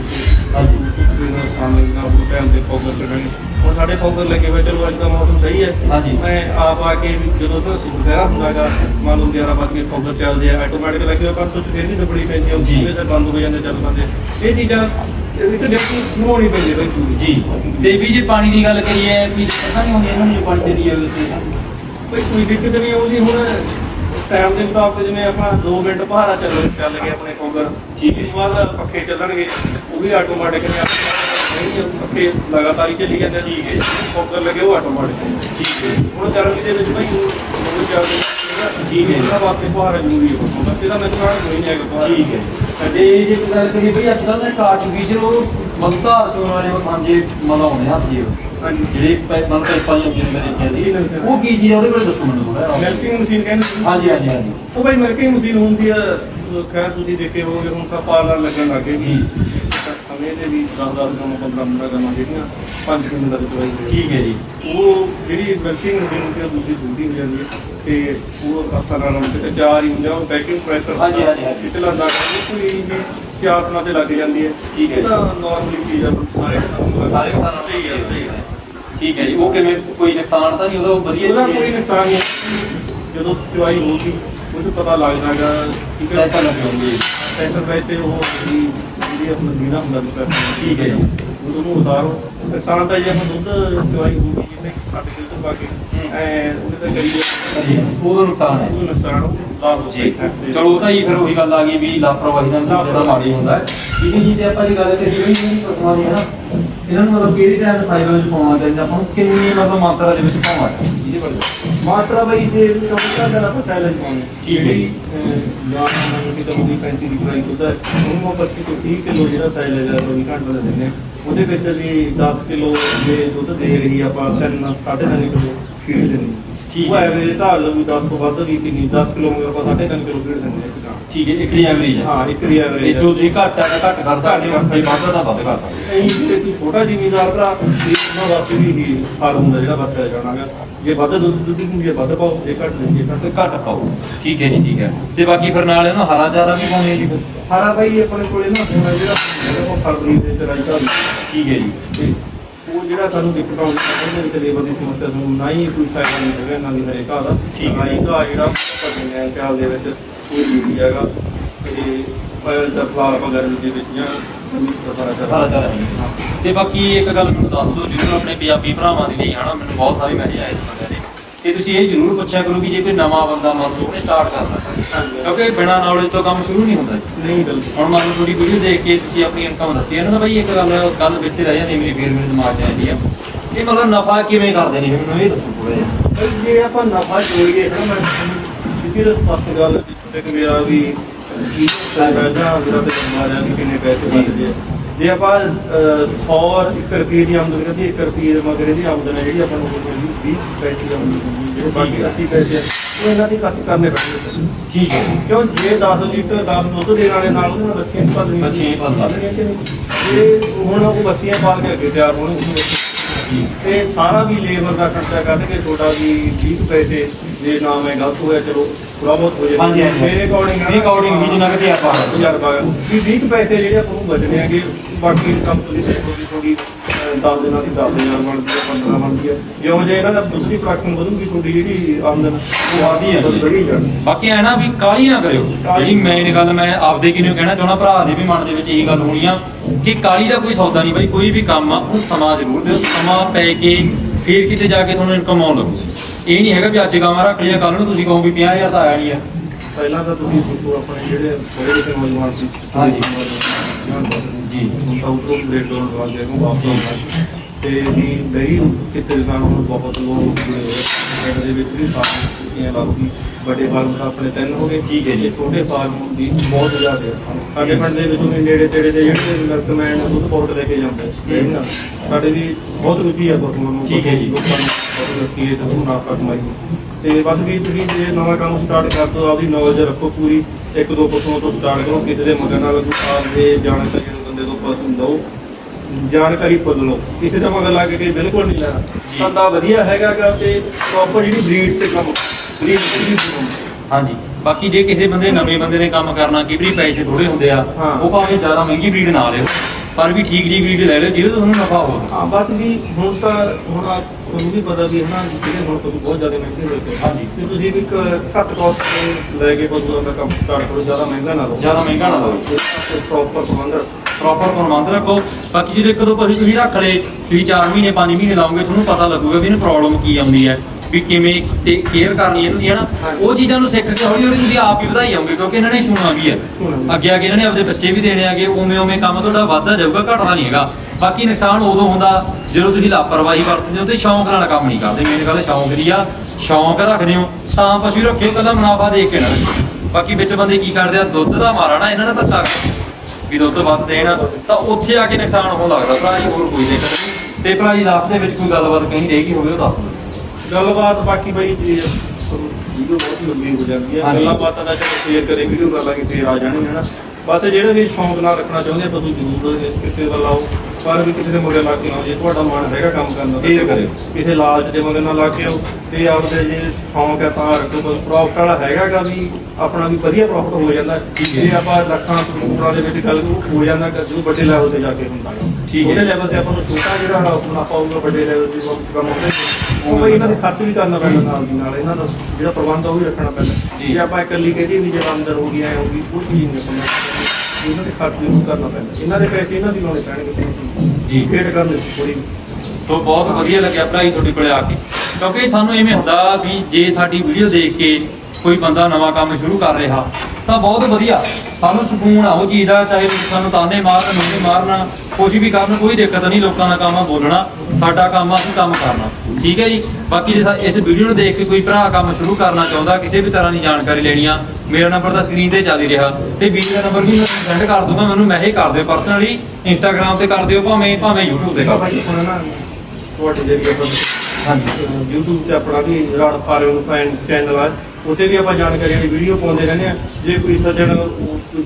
ਹਾਂਜੀ। ਬਿਜ਼ਨਸ ਸਾਹਮਣੇ ਨਾ ਉਹ ਟਾਈਮ ਤੇ ਫੋਕਸ ਕਰਨੀ ਹੁਣ ਸਾਡੇ ਫੋਕਸ ਲੱਗੇ ਹੋਏ ਚਲੋ ਅੱਜ ਦਾ ਮੌਸਮ ਸਹੀ ਹੈ। ਹਾਂਜੀ। ਮੈਂ ਆਪ ਆ ਕੇ ਵੀ ਜਦੋਂ ਤੋਂ ਦੁਪਹਿਰਾ ਹੁੰਦਾਗਾ ਮੰਨ ਲਓ 11 ਵਜੇ ਫੋਕਸ ਚੱਲਦੇ ਆ ਆਟੋਮੈਟਿਕ ਲੱਗੇ ਪਰ ਸੋਚ ਫਿਰ ਵੀ ਦਬੜੀ ਪੈਂਦੀ ਜੀ। ਉਹਦੇ ਤੇ ਬੰਦ ਹੋ ਜਾਂਦੇ ਚੱਲ ਬੰਦੇ। ਇਹ ਚੀਜ਼ਾਂ ਇਹ ਤਾਂ ਦੇਖੀ ਨੋਣੀ ਪੈਂਦੀ ਬਈ ਚੂੜੀ ਜੀ। ਤੇ ਵੀ ਜੇ ਪਾਣੀ ਦੀ ਗੱਲ ਕਰੀਏ ਵੀ ਪਤਾ ਨਹੀਂ ਹੁੰਦੀ ਇਹਨਾਂ ਨੂੰ ਪਾਣੀ ਤੇ। ਬਈ ਕੋਈ ਦਿੱਕਤ ਨਹੀਂ ਆਉਂਦੀ ਹੁਣ ਟਾਈਮ ਦੇ ਮੁਤਾਬਕ ਜਿਵੇਂ ਆਪਣਾ 2 ਮਿੰਟ ਪਹਾੜਾ ਚੱਲ ਚੱਲ ਗਏ ਆਪਣੇ ਕੋਗਰ, ਠੀਕ ਹੈ। ਉਸ ਤੋਂ ਬਾਅਦ ਪੱਖੇ ਚੱਲਣਗੇ, ਉਹ ਵੀ ਆਟੋਮੈਟਿਕ ਨੇ ਨਹੀਂ ਪੱਖੇ ਲਗਾਤਾਰ ਹੀ ਚੱਲੀ ਜਾਂਦੇ ਠੀਕ ਹੈ। ਕੋਗਰ ਲੱਗੇ, ਉਹ ਆਟੋਮੈਟਿਕ ਠੀਕ ਹੈ। ਹੁਣ ਗਰਮੀ ਦੇ ਵਿੱਚ ਭਾਈ ਉਹ ਉਹ ਚੱਲਦੇ ਠੀਕ ਹੈ। ਇਹਦਾ ਵਾਸਤੇ ਪਹਾੜਾ ਜ਼ਰੂਰੀ ਹੈ ਬਸ ਇਹਦਾ ਮੈਨੂੰ ਨਾਲ ਕੋਈ ਨਹੀਂ ਹੈਗਾ ਪਹਾੜਾ ਠੀਕ ਹੈ। ਤੇ ਜੇ ਗੱਲ ਕਰੀਏ ਵੀ ਅੱਜ ਕੱਲ੍ਹ ਦੇ ਕਾਰਜ ਬੀਜ ਉਹ ਮਲਤਾ ਚੋਣ ਵਾਲੇ ਉਹ ਖਾਂਦੇ ਮਲਾਉਣੇ ਹੱਥ ਜੀ ਉਹ। ਹਾਂਜੀ ਜਿਹੜੇ ਪੈ- ਮਨ ਤਾਂ ਪਾਈਆਂ ਜਿੰਨੇ ਮੈਂ ਦੇਖਿਆ ਸੀ ਉਹ ਕੀ ਚੀਜ਼ ਆ ਉਹਦੇ ਬਾਰੇ ਦੱਸੋ ਮੈਨੂੰ ਥੋੜਾ ਮਿਲਕਿੰਗ ਮਸ਼ੀਨ ਕਹਿੰਦੇ ਸੀ। ਹਾਂਜੀ ਹਾਂਜੀ ਹਾਂਜੀ। ਉਹ ਭਾਈ ਮਿਲਕਿੰਗ ਮਸ਼ੀਨ ਹੁੰਦੀ ਆ ਉਹ ਖੈਰ ਤੁਸੀਂ ਦੇਖੇ ਹੋਗੇ ਹੁਣ ਤਾਂ ਪਾਰਲਰ ਲੱਗਣ ਲੱਗੇ ਜੀ। ਸਮੇਂ ਦੇ ਵੀ 10 10 ਕੰਮ 15 15 ਕੰਮ ਜਿਹੜੀਆਂ 5 ਮਿੰਟ ਦਾ ਦਵਾਈ ਠੀਕ ਹੈ ਜੀ। ਉਹ ਜਿਹੜੀ ਮਿਲਕਿੰਗ ਮਸ਼ੀਨ ਹੁੰਦੀ ਆ ਦੂਸਰੀ ਦੂਰੀ ਹੋ ਜਾਂਦੀ ਹੈ ਤੇ ਉਹ ਅਸਰ ਨਾਲ ਹੁੰਦੇ ਤੇ ਚਾਰ ਹੀ ਹੁੰਦਾ ਉਹ ਬੈਕਿੰਗ ਪ੍ਰੈਸ਼ਰ ਹਾਂਜੀ, ਹਾਂਜੀ, ਹਾਂਜੀ। ਕਿਤੇ ਲੰਦਾ ਕੋਈ ਵੀ ਚਾਰ ਤਰ੍ਹਾਂ ਤੇ ਲੱਗ ਜਾਂਦੀ ਹੈ। ਠੀਕ ਹੈ। ਇਹ ਤਾਂ ਨਾਰਮਲੀ ਚੀਜ਼ ਆ ਸਾਰੇ ਸਾਰੇ ਖਾਣਾ ਆ ਠੀਕ ਹੈ ਜੀ ਉਹ ਕਿਵੇਂ ਕੋਈ ਨੁਕਸਾਨ ਤਾਂ ਨਹੀਂ ਉਹਦਾ ਉਹ ਵਧੀਆ ਉਹਦਾ। ਕੋਈ ਨੁਕਸਾਨ ਨਹੀਂ ਜਦੋਂ ਚੁਆਈ ਹੋਊਗੀ ਉਹਨੂੰ ਪਤਾ ਲੱਗ ਜਾਏਗਾ ਠੀਕ ਹੈ ਪੈਸਾ ਲੱਗੂਗੀ ਪੈਸਾ ਵੈਸੇ ਉਹ ਜਿਹੜੀ ਜਿਹੜੀ ਆਪਣਾ ਜੀਣਾ ਹੁੰਦਾ ਦੁਪਹਿਰ ਠੀਕ ਹੈ ਜੀ। ਉਹਨੂੰ ਉਤਾਰੋ। ਨੁਕਸਾਨ ਤਾਂ ਜੇ ਆਪਾਂ ਦੁੱਧ ਚੁਆਈ ਹੋਊਗੀ ਜਿਵੇਂ ਸਾਡੇ ਕੋਲ ਤੋਂ ਪਾ ਕੇ ਐ ਉਹਦੇ ਤੇ ਕਰੀਏ ਜੀ ਉਹਦਾ ਨੁਕਸਾਨ ਹੈ। ਉਹ ਨੁਕਸਾਨ ਲਾਭ ਹੋ। ਜੀ ਚਲੋ ਉਹ ਤਾਂ ਹੀ ਫਿਰ ਉਹੀ ਗੱਲ ਆ ਗਈ ਵੀ ਲਾਪਰਵਾਹੀ ਨਾਲ ਜਿਹੜਾ ਮਾੜੀ ਹੁੰਦਾ ਹੈ। ਇਹਦੀ ਜੀ ਤੇ ਆਪਾਂ ਜੇ ਗੱਲ ਕਰੀਏ ਵੀ ਦੀ ਦੀ ਹੈ ਨਾ ਇਹਨਾਂ ਨੂੰ ਮਤਲਬ ਕਿਹੜੀ ਟਾਈਮ ਸਾਈਕਲ ਵਿੱਚ ਪਾਉਣਾ ਚਾਹੀਦਾ ਆਪਾਂ ਨੂੰ ਕਿੰਨੀ ਮਤਲਬ ਮਾਤਰਾ ਦੇ ਵਿੱਚ ਪਾਉਣਾ ਚਾਹੀਦਾ ਇਹਦੇ ਬਾਰੇ ਮਾਤਰਾ ਬਈ ਜੇ ਚੌਂਕਾ ਦਾ ਆਪਾਂ ਸੈਲਜ ਪਾਉਣੀ ਠੀਕ ਹੈ ਜੀ। ਗਾਂ ਨੂੰ ਕਿ ਕਦੋਂ ਦੀ 35 ਦੀ ਪ੍ਰਾਈਸ ਹੁੰਦਾ ਉਹਨੂੰ ਆਪਾਂ 25 ਤੋਂ 30 ਕਿਲੋ ਜਿਹੜਾ ਸੈਲਜ ਹੈ 24 ਘੰਟੇ ਦਾ ਦਿੰਦੇ ਉਹਦੇ ਵਿੱਚ ਅਸੀਂ 10 ਕਿਲੋ ਦੇ ਦੁੱਧ ਦੇ ਰਹੀ ਆਪਾਂ 3 3.5 ਕਿਲੋ ਫੀਡ ਦਿੰਦੇ। ਠੀਕ ਹੈ। ਐਵਰੇਜ ਧਾਰ ਲਊਗੀ 10 ਤੋਂ ਵੱਧ ਵੀ ਕਿੰਨੀ 10 ਕਿਲੋਮੀਟਰ ਆਪਾਂ 3.5 ਕਿਲੋ ਫੀਡ ਦਿੰਦੇ ਹਾਂ ਠੀਕ ਹੈ ਇੱਕ ਦੀ ਐਵਰੇਜ ਹੈ। ਹਾਂ ਇੱਕ ਦੀ ਐਵਰੇਜ ਇਹ ਜੋ ਤੁਸੀਂ ਘੱਟ ਹੈ ਤਾਂ ਘੱਟ ਕਰ ਸਕਦੇ ਹੋ ਜੇ ਵੱਧ ਤਾਂ ਵੱਧ ਕਰ ਸਕਦੇ ਇਹ ਜਿਹੜੇ ਕੋਈ ਛੋਟਾ ਜ਼ਿਮੀਂਦਾਰ ਭਰਾ ਇਹ ਉਹਨਾਂ ਵਾਸਤੇ ਵੀ ਹੀ ਫਾਰਮ ਦਾ ਜਿਹੜਾ ਵਰਤਿਆ ਜਾਣਾਗਾ ਜੇ ਵੱਧ ਦੁੱਧ ਦੁੱਧ ਹੁੰਦੀ ਹੈ ਵੱਧ ਪਾਓ ਜੇ ਘੱਟ ਦਿੰਦੀ ਹੈ ਤੇ ਘੱਟ ਘੱਟ ਪਾਓ। ਠੀਕ ਹੈ ਜੀ ਠੀਕ ਹੈ। ਤੇ ਬਾਕੀ ਫਿਰ ਨਾਲ ਇਹਨੂੰ ਹਰਾ ਚਾਰਾ ਵੀ ਪਾਉਂਦੇ ਆ ਜੀ ਹਾਰਾ ਬਾਈ ਆਪਣੇ ਕੋਲੇ ਨਾ ਜਿਹੜਾ ਉਹ ਫਰਵਰੀ ਦੇ ਚ ਰਾਈ ਘਰ ਠੀਕ ਹੈ ਜੀ। ਤੇ ਜਿਹੜਾ ਸਾਨੂੰ ਦਿੱਕਤ ਆਉਂਦੀ ਹੈ ਉਹਦੇ ਵਿੱਚ ਲੇਬਰ ਦੀ ਸਮੱਸਿਆ ਸਾਨੂੰ ਨਾ ਹੀ ਕੋਈ ਫਾਇਦਾ ਨਹੀਂ ਹੈਗਾ ਇਹਨਾਂ ਦੀ ਹਰੇ ਘਾਹ ਦਾ। ਠੀਕ ਹੈ। ਘਾਹ ਜਿਹੜਾ ਦਿੰਦੇ ਹਾਂ ਸਿਆਲ ਦੇ ਵਿੱਚ ਕੋਈ ਨਹੀਂ ਹੈਗਾ ਤੇ ਪਰ ਦਾ ਫਲਾਰ ਵਗੈਰਾ ਦੇ ਵਿੱਚ ਜਾਂ ਸਾਰਾ ਤੇ ਬਾਕੀ ਇੱਕ ਗੱਲ ਮੈਨੂੰ ਦੱਸ ਦਿਓ ਜਿਹਨੂੰ ਆਪਣੇ ਪੰਜਾਬੀ ਭਰਾਵਾਂ ਦੇ ਲਈ ਹਨਾ ਮੈਨੂੰ ਬਹੁਤ ਸਾਰੇ ਮੈਸੇਜ ਆਏ ਸੀ ਬੰਦਿਆਂ ਦੇ। ਤੇ ਤੁਸੀਂ ਇਹ ਜ਼ਰੂਰ ਪੁੱਛਿਆ ਕਰੋ ਕਿ ਜੇ ਕੋਈ ਨਵਾਂ ਬੰਦਾ ਮੰਨ ਲਓ ਉਹਨੇ ਸਟਾਰਟ ਕਰਨਾ ਕਿਉਂਕਿ ਬਿਨਾਂ ਨੌਲੇਜ ਤੋਂ ਕੰਮ ਸ਼ੁਰੂ ਨਹੀਂ ਹੁੰਦਾ ਜੀ। ਨਹੀਂ ਬਿਲਕੁਲ। ਹੁਣ ਮੰਨ ਲਓ ਤੁਹਾਡੀ ਵੀਡੀਓ ਦੇਖ ਕੇ ਤੁਸੀਂ ਆਪਣੀ ਇਨਕਮ ਦੱਸੀ ਹੈ ਨਾ ਤਾਂ ਬਾਈ ਇੱਕ ਗੱਲ ਗੱਲ ਵਿੱਚ ਰਹਿ ਜਾਂਦੀ ਮੇਰੀ ਫੇਰ ਮੇਰੇ ਦਿਮਾਗ 'ਚ ਆਉਂਦੀ ਆ ਇਹ ਮਤਲਬ ਨਫਾ ਕਿਵੇਂ ਕਰਦੇ ਨੇ ਮੈਨੂੰ ਇਹ ਦੱਸੋ ਥੋੜਾ ਜਿਹਾ। ਜੇ ਆਪਾਂ ਨਫਾ ਜੋੜੀਏ ਨਾ ਮੈਂ ਸਿੱਧੀ ਰਸ ਪਾਸ ਗੱਲ ਤੇ ਕਿ ਮੇਰਾ ਵੀ ਕੀ ਸਾਡਾ ਜਾਂ ਮੇਰਾ ਤੇ ਮਾਰਿਆ ਕਿ ਕਿੰਨੇ ਪੈਸੇ ਬਣਦੇ ਆ। ਜੇ ਆਪਾਂ 100 1 ਰੁਪਏ ਦੀ ਆਮਦਨ ਕਰਦੀ 1 ਰੁਪਏ ਮਗਰ ਦੀ ਆਮਦਨ ਹੈ ਜਿਹੜੀ ਆਪਾਂ ਨੂੰ ਮਿਲਦੀ 20 ਪੈਸੇ ਆਮਦਨ ਹੁੰਦੀ ਜਿਹੜੇ ਬਾਕੀ 80 ਪੈਸੇ ਉਹ ਇਹਨਾਂ ਦੀ ਕੱਟ ਕਰਨੇ ਪੈਣਗੇ ਠੀਕ ਹੈ। ਕਿਉਂ? ਜੇ 10 ਲੀਟਰ 10 ਦੁੱਧ ਦੇਣ ਵਾਲੇ ਨਾਲ ਉਹਨਾਂ ਬੱਚੀਆਂ ਪਾ ਦੇਣੀਆਂ ਬੱਚੀਆਂ ਹੀ ਪਾ ਦੇਣੀਆਂ। ਜੇ ਹੁਣ ਉਹ ਬੱਚੀਆਂ ਪਾਲ ਕੇ ਅੱਗੇ ਤਿਆਰ ਹੋਣਗੇ ਤੇ ਸਾਰਾ ਵੀ ਲੇਬਰ ਦਾ ਖਰਚਾ ਕੱਢ ਕੇ ਤੁਹਾਡਾ ਵੀ 20 ਪੈਸੇ ਜੇ ਨਾ ਮੈਂ ਗਲਤ ਹੋਇਆ ਚਲੋ ਥੋੜਾ ਬਹੁਤ ਹੋ ਜਾਏ ਹਾਂਜੀ, ਹਾਂਜੀ। ਮੇਰੇ ਅਕੋਰਡਿੰਗ ਮੇਰੇ according ਵੀ ਜਿੰਨਾ ਕੁ ਤਜਰਬਾ ਹੈ। ਤਜਰਬਾ ਹੈ ਵੀ 20 ਪੈਸੇ ਜਿਹੜੇ ਆਪਾਂ ਨੂੰ ਬਚਣੇ ਹੈਗੇ ਬਾਕੀ ਕੰਮ ਤੁਸੀਂ ਦੇਖੋ ਵੀ ਥੋੜੀ 10 ਦਿਨਾਂ ਦੀ 10000 ਬਣਦੀ ਹੈ 15 ਬਣਦੀ ਹੈ ਜਿਉਂ ਜੇ ਇਹਨਾਂ ਦਾ ਦੂਸਰੀ ਪ੍ਰੋਡਕਸ਼ਨ ਵਧੂਗੀ ਤੁਹਾਡੀ ਜਿਹੜੀ ਆਮਦਨ ਉਹ ਵਧੀ ਹੈ ਜੀ। ਵਧੀ ਜਾਣੀ ਬਾਕੀ ਐ ਨਾ ਵੀ ਕਾਲੀ ਨਾ ਕਰਿਓ ਜਿਹੜੀ ਮੇਨ ਗੱਲ ਮੈਂ ਆਪਦੇ ਕਿਨੂੰ ਕਹਿਣਾ ਚਾਹਣਾ ਭਰਾ ਦੇ ਵੀ ਮਨ ਦੇ ਵਿੱਚ ਇਹੀ ਗੱਲ ਹੋਣੀ ਆ ਕਿ ਕਾਲੀ ਦਾ ਕੋਈ ਸੌਦਾ ਨਹੀਂ ਬਾਈ ਕੋਈ ਵੀ ਕੰਮ ਆ ਉਹ ਸਮਾਂ ਜ਼ਰੂਰ ਦਿਓ ਸਮਾਂ ਪੈ ਕੇ ਫੇਰ ਕਿਤੇ ਜਾ ਕੇ ਤੁਹਾਨੂੰ ਇਨਕਮ ਆਉਣ ਲੱਗੂ। ਇਹ ਨਹੀਂ ਹੈਗਾ ਵੀ ਅੱਜ ਗਾਵਾਂ ਰੱਖ ਲਿਆ ਕੱਲ ਨੂੰ ਤੁਸੀਂ ਕਹੋ ਵੀ 50000 ਤਾਂ ਆਇਆ ਨਹੀਂ ਆ। ਪਹਿਲਾਂ ਤਾਂ ਤੁਸੀਂ ਦੇਖੋ ਆਪਣੇ ਜਿਹੜੇ ਥੋੜੇ ਜਿਹੇ ਨੌਜਵਾਨ ਸੀ ਹਾਂਜੀ। ਜੀ ਉਤੋਂ ਗ੍ਰੇਡ ਲੋਨ ਲਵਾ ਕੇ ਨੂੰ ਵਾਪਸ ਤੇ ਵੀ ਦਹੀਂ ਕਿਤੇ ਨਾਲ ਬਹੁਤ ਲੋਕ ਪਿੰਡ ਦੇ ਵਿੱਚ ਵੀ ਫਾਰਮ ਕੀਤੀਆਂ ਲੱਗਦੀ ਵੱਡੇ ਫਾਰਮ ਤਾਂ ਆਪਣੇ ਤਿੰਨ ਹੋ ਗਏ ਠੀਕ ਹੈ ਜੀ। ਛੋਟੇ ਫਾਰਮ ਦੀ ਬਹੁਤ ਜ਼ਿਆਦਾ। ਸਾਡੇ ਪਿੰਡ ਦੇ ਵਿੱਚ ਵੀ ਨੇੜੇ ਤੇੜੇ ਦੇ ਜਿਹੜੇ ਮਿਲਕਮੈਨ ਦੁੱਧ ਬਹੁਤ ਲੈ ਕੇ ਜਾਂਦੇ। ਸਾਡੇ ਵੀ ਬਹੁਤ ਰੁਚੀ ਆ ਪਸ਼ੂਆਂ ਨੂੰ ਠੀਕ ਹੈ ਜੀ। ਲੋਕਾਂ ਨੂੰ ਬਹੁਤ ਰੱਖੀ ਹੈ ਤੇ ਮੁਨਾਫਾ ਕਮਾਈ ਤੇ ਬਸ ਵੀ ਤੁਸੀਂ ਜੇ ਨਵਾਂ ਕੰਮ ਸਟਾਰਟ ਕਰ ਦੋ ਆਪਦੀ ਨੌਲੇਜ ਰੱਖੋ ਪੂਰੀ ਇੱਕ ਦੋ ਪਸ਼ੂਆਂ ਤੋਂ ਸਟਾਰਟ ਕਰੋ ਕਿਸੇ ਦੇ ਮਗਰ ਨਾਲ ਤੁਸੀਂ ਆਪਦੇ ਜਾਣਕਾਰੀ ਨੂੰ ਬੰਦੇ ਤੋਂ ਪਸ਼ੂ ਲਓ ਜਾਣਕਾਰੀ ਲਓ। ਕਿਸੇ ਦਾ ਮਗਰ ਲੱਗ ਕੇ ਬਿਲਕੁਲ ਨਹੀਂ ਲੈਣਾ। ਬੰਦਾ ਵਧੀਆ ਹੈਗਾਗਾ ਤੇ ਪ੍ਰੋਪਰ ਜਿਹੜੀ ਬਰੀਡ ਤੇ ਕੰਮ। ਬਰੀਡ ਤੇ ਕੰਮ। ਹਾਂਜੀ। ਬਾਕੀ ਜੇ ਕਿਸੇ ਬੰਦੇ ਨਵੇਂ ਬੰਦੇ ਨੇ ਕੰਮ ਕਰਨਾ ਕਿ ਵੀ ਪੈਸੇ ਥੋੜੇ ਹੁੰਦੇ ਆ ਹਾਂ। ਉਹ ਭਾਵੇਂ ਜ਼ਿਆਦਾ ਮਹਿੰਗੀ ਬਰੀਡ ਨਾ ਲਿਓ ਪਰ ਵੀ ਠੀਕ ਜੀ ਬਰੀਡ ਲੈ ਲਿਓ ਜਿਹਦੇ ਤੋਂ ਤੁਹਾਨੂੰ ਨਫਾ ਹੋਵੇ। ਹਾਂ ਬਸ ਵੀ ਹੁਣ ਤਾਂ ਹੁਣ ਆ ਤੁਹਾਨੂੰ ਵੀ ਪਤਾ ਵੀ ਹਨਾ ਜਿਹੜੇ ਹੁਣ ਪਸ਼ੂ ਬਹੁਤ ਜ਼ਿਆਦਾ ਮਹਿੰਗੇ ਹੋਏ ਪਏ ਹਾਂਜੀ। ਤੇ ਤੁਸੀਂ ਵੀ ਇੱਕ ਘੱਟ ਕਾਸਟ ਤੇ ਲੈ ਕੇ ਪਸ਼ੂਆਂ ਦਾ ਕੰਮ ਸਟਾਰਟ ਕਰੋ ਜ਼ਿਆਦਾ ਮਹਿੰਗਾ ਨਾ ਲਓ। ਜ਼ਿਆਦਾ ਮਹਿੰਗਾ ਨਾ ਲਓ। ਪ੍ਰੋਪਰ ਪ੍ਰਬੰਧ ਰੱਖੋ। ਪ੍ਰੋਪਰ ਪ੍ਰਬੰਧ ਰੱਖੋ। ਬਾਕੀ ਜਿਹੜੇ ਇੱਕ ਦੋ ਪਸ਼ੂ ਤੁਸੀਂ ਰੱਖ ਲਏ ਤੁਸੀਂ 4 ਮਹੀਨੇ 5 ਮਹੀਨੇ ਲਾਓਗੇ ਤੁਹਾਨੂੰ ਪਤਾ ਲੱਗੂਗਾ ਵੀ ਇਹਨੂੰ ਪ੍ਰੋਬਲਮ ਕੀ ਆਉਂਦੀ ਹੈ ਵੀ ਕਿਵੇਂ ਤੇ ਕੇਅਰ ਕਰਨੀ ਹੈ ਇਹਦੀ ਹੈ ਨਾ ਹਾਂਜੀ। ਉਹ ਚੀਜ਼ਾਂ ਨੂੰ ਸਿੱਖ ਕੇ ਹੌਲੀ ਹੌਲੀ ਤੁਸੀਂ ਆਪ ਹੀ ਵਧਾਈ ਜਾਓਗੇ ਕਿਉਂਕਿ ਇਹਨਾਂ ਨੇ ਸੁਣਾ ਵੀ ਹੈ। ਅੱਗੇ ਅੱਗੇ ਇਹਨਾਂ ਨੇ ਆਪਦੇ ਬੱਚੇ ਵੀ ਦੇਣੇ ਆਗੇ ਉਵੇਂ ਉਵੇਂ ਕੰਮ ਤੁਹਾਡਾ ਵੱਧਦਾ ਜਾਊਗਾ ਘਟਦਾ ਨਹੀਂ ਹੈਗਾ। ਬਾਕੀ ਨੁਕਸਾਨ ਉਦੋਂ ਹੁੰਦਾ ਜਦੋਂ ਤੁਸੀਂ ਲਾਪਰਵਾਹੀ ਵਰਤਦੇ ਹੋ ਤੇ ਸ਼ੌਂਕ ਨਾਲ ਕੰਮ ਨਹੀਂ ਕਰਦੇ। ਮੇਨ ਗੱਲ ਸ਼ੌਂਕ ਦੀ ਆ ਸ਼ੌਂਕ ਰੱਖਦੇ ਹੋ ਤਾਂ ਪਸ਼ੂ ਰੱਖਿਓ ਕੱਲਾ ਮੁਨਾਫਾ ਦੇਖ ਕੇ ਨਾ ਬਾਕੀ ਵਿੱਚ ਬੰਦੇ ਕੀ ਕਰਦੇ ਆ ਦੁੱਧ ਦਾ ਮਾਰਾ ਨਾ ਇਹਨਾਂ ਨੇ ਧੱਕਾ ਕਰਦੇ ਵੀ ਦੁੱਧ ਵੱਧ ਦੇਣ ਤਾਂ ਉੱਥੇ ਆ ਕੇ ਨੁਕਸਾਨ ਹੋਣ ਲੱਗਦਾ। ਭਰਾ ਜੀ ਹੋਰ ਕੋਈ ਦਿੱਕਤ ਨਹੀਂ ਤੇ ਭਰਾ ਜੀ ਲਾਸਟ ਦੇ ਵਿੱਚ ਕੋਈ ਗੱਲਬਾਤ ਕਹੀਂ ਰਹੇਗੀ ਹੋਵੇ ਉਹ ਦੱਸ ਦਿਓ। ਗੱਲਬਾਤ ਬਾਕੀ ਬਈ ਜੀ ਵੀਡੀਓ ਬਹੁਤ ਲੰਬੀ ਹੋ ਜਾਂਦੀ ਹੈ। ਹਾਂਜੀ। ਗੱਲਾਂ ਬਾਤਾਂ ਦਾ ਚਲੋ ਸ਼ੇਅਰ ਕਰੇ ਵੀਡੀਓ ਕਰ ਲਾਂਗੇ ਫੇਰ ਆ ਜਾਣੀ ਹੈ ਨਾ। ਬਸ ਜਿਹੜੇ ਵੀ ਸ਼ੌਂਕ ਨਾਲ ਰੱਖਣਾ ਚਾਹੁੰਦੇ ਆ ਤੁਸੀਂ ਜ਼ਰੂਰ ਕਿਸੇ ਵੱਲ ਆਓ ਪਰ ਵੀ ਕਿਸੇ ਦੇ ਮਗਰ ਲੱਗ ਕੇ ਨਾ ਆਓ। ਜੇ ਤੁਹਾਡਾ ਮਨ ਹੈਗਾ ਕੰਮ ਕਰਨ ਦਾ ਤਾਂ ਇਹ ਕਰਿਓ। ਕਿਸੇ ਲਾਲਚ ਦੇ ਮਗਰ ਨਾ ਲੱਗ ਕੇ ਆਓ ਤੇ ਆਪਦੇ ਜੇ ਸ਼ੌਂਕ ਹੈ ਤਾਂ ਰੱਖੋ ਪ੍ਰੋਫਿਟ ਵਾਲਾ ਹੈਗਾਗਾ ਵੀ ਆਪਣਾ ਵੀ ਵਧੀਆ ਪ੍ਰੋਫਿਟ ਹੋ ਜਾਂਦਾ। ਜੇ ਆਪਾਂ ਲੱਖਾਂ ਕਰੋੜਾਂ ਦੇ ਵਿੱਚ ਗੱਲ ਕਰੂ ਹੋ ਜਾਂਦਾ ਕਿ ਜਦੋਂ ਵੱਡੇ ਲੈਵਲ ਤੇ ਜਾ ਕੇ ਹੁੰਦਾ। ਠੀਕ ਹੈ। ਉਹਦੇ ਲੈਵਲ ਤੇ ਆਪਾਂ ਨੂੰ ਛੋਟਾ ਜਿਹੜਾ ਆਪਣਾ ਪਾਊਗਾ ਵੱਡੇ ਲੈਵਲ ਤੇ ਕੰਮ ਹੁੰਦੇ ਉਹ ਬਈ ਇਹਨਾਂ ਦੇ ਖਰਚ ਵੀ ਕਰਨਾ ਪੈਂਦਾ ਨਾਲ ਦੀ ਨਾਲ ਇਹਨਾਂ ਦਾ ਜਿਹੜਾ ਪ੍ਰਬੰਧ ਉਹ ਵੀ ਰੱਖਣਾ ਪੈਂਦਾ ਜੀ। ਆਪਾਂ ਇਕੱਲੀ ਕਹਦੀ ਵੀ ਜੇ ਅੰਦਰ ਹੋ ਐ ਹੋ ਗਈ ਉਹ ਚੀਜ਼ ਨਹੀਂ ਆਪਾਂ ਇਹਨਾਂ ਦੇ ਖਰਚ ਵੀ ਕਰਨਾ ਪੈਂਦਾ ਇਹਨਾਂ ਦੇ ਪੈਸੇ ਇਹਨਾਂ ਦੀ ਲਾਉਣੇ ਪੈਣਗੇ ਜੀ। ਖੇਡ ਕਰਨ ਲਈ ਥੋੜੀ ਸੋ ਬਹੁਤ ਵਧੀਆ ਲੱਗਿਆ ਭਰਾ ਤੁਹਾਡੇ ਕੋਲੇ ਆ ਕੇ। ਕਿਉਂਕਿ ਸਾਨੂੰ ਐਵੇਂ ਹੁੰਦਾ ਵੀ ਜੇ ਸਾਡੀ ਵੀਡੀਓ ਦੇਖ ਕੇ ਕੋਈ ਬੰਦਾ ਨਵਾਂ ਕੰਮ ਸ਼ੁਰੂ ਕਰ ਰਿਹਾ, ਤਾਂ ਬਹੁਤ ਵਧੀਆ। ਸਾਨੂੰ ਸਕੂਨ ਆ ਉਹ ਚੀਜ਼ ਦਾ, ਚਾਹੇ ਸਾਨੂੰ ਤਾਨੇ ਮਾਰਨ ਮੁੰਡੇ ਮਾਰਨ, ਕੁਝ ਵੀ ਕਰਨ, ਕੋਈ ਦਿੱਕਤ ਨਹੀਂ ਲੋਕਾਂ ਦਾ ਕੰਮ ਆ ਬੋਲਣਾ, ਸਾਡਾ ਕੰਮ ਆ, ਅਸੀਂ ਕੰਮ ਕਰਨਾ। ਠੀਕ ਹੈ ਜੀ? ਬਾਕੀ ਜੇ ਇਸ ਵੀਡੀਓ ਨੂੰ ਦੇਖ ਕੇ ਕੋਈ ਭਰਾ ਕੰਮ ਸ਼ੁਰੂ ਕਰਨਾ ਚਾਹੁੰਦਾ, ਕਿਸੇ ਵੀ ਤਰ੍ਹਾਂ ਦੀ ਜਾਣਕਾਰੀ ਲੈਣੀ ਆ ਮੇਰਾ ਨੰਬਰ ਤਾਂ ਸਕਰੀਨ ਤੇ ਚੱਲ ਹੀ ਰਿਹਾ ਤੇ ਵੀਰ ਦਾ ਨੰਬਰ ਵੀ ਮੈਂ ਸੈਂਡ ਕਰ ਦੂੰਗਾ ਮੈਨੂੰ ਮੈਸੇਜ ਕਰ ਦਿਓ ਪਰਸਨਲੀ ਇੰਸਟਾਗ੍ਰam ਤੇ ਕਰ ਦਿਓ ਭਾਵੇਂ ਭਾਵੇਂ YouTube ਤੇ ਕਰ ਦਿਓ ਨਾ ਤੁਹਾਡੇ ਜਿਹੜੀ ਹਾਂਜੀ। YouTube ਤੇ ਆਪਣਾ ਵੀ ਰਾੜ ਫਾਰਮ ਫੈਨ ਚੈਨਲ ਆ ਉੱਤੇ ਵੀ ਆਪਾਂ ਜਾਣਕਾਰੀਆਂ ਦੀ ਵੀਡੀਓ ਪਾਉਂਦੇ ਰਹਿੰਦੇ ਆ ਜੇ ਕੋਈ ਸੱਜਣ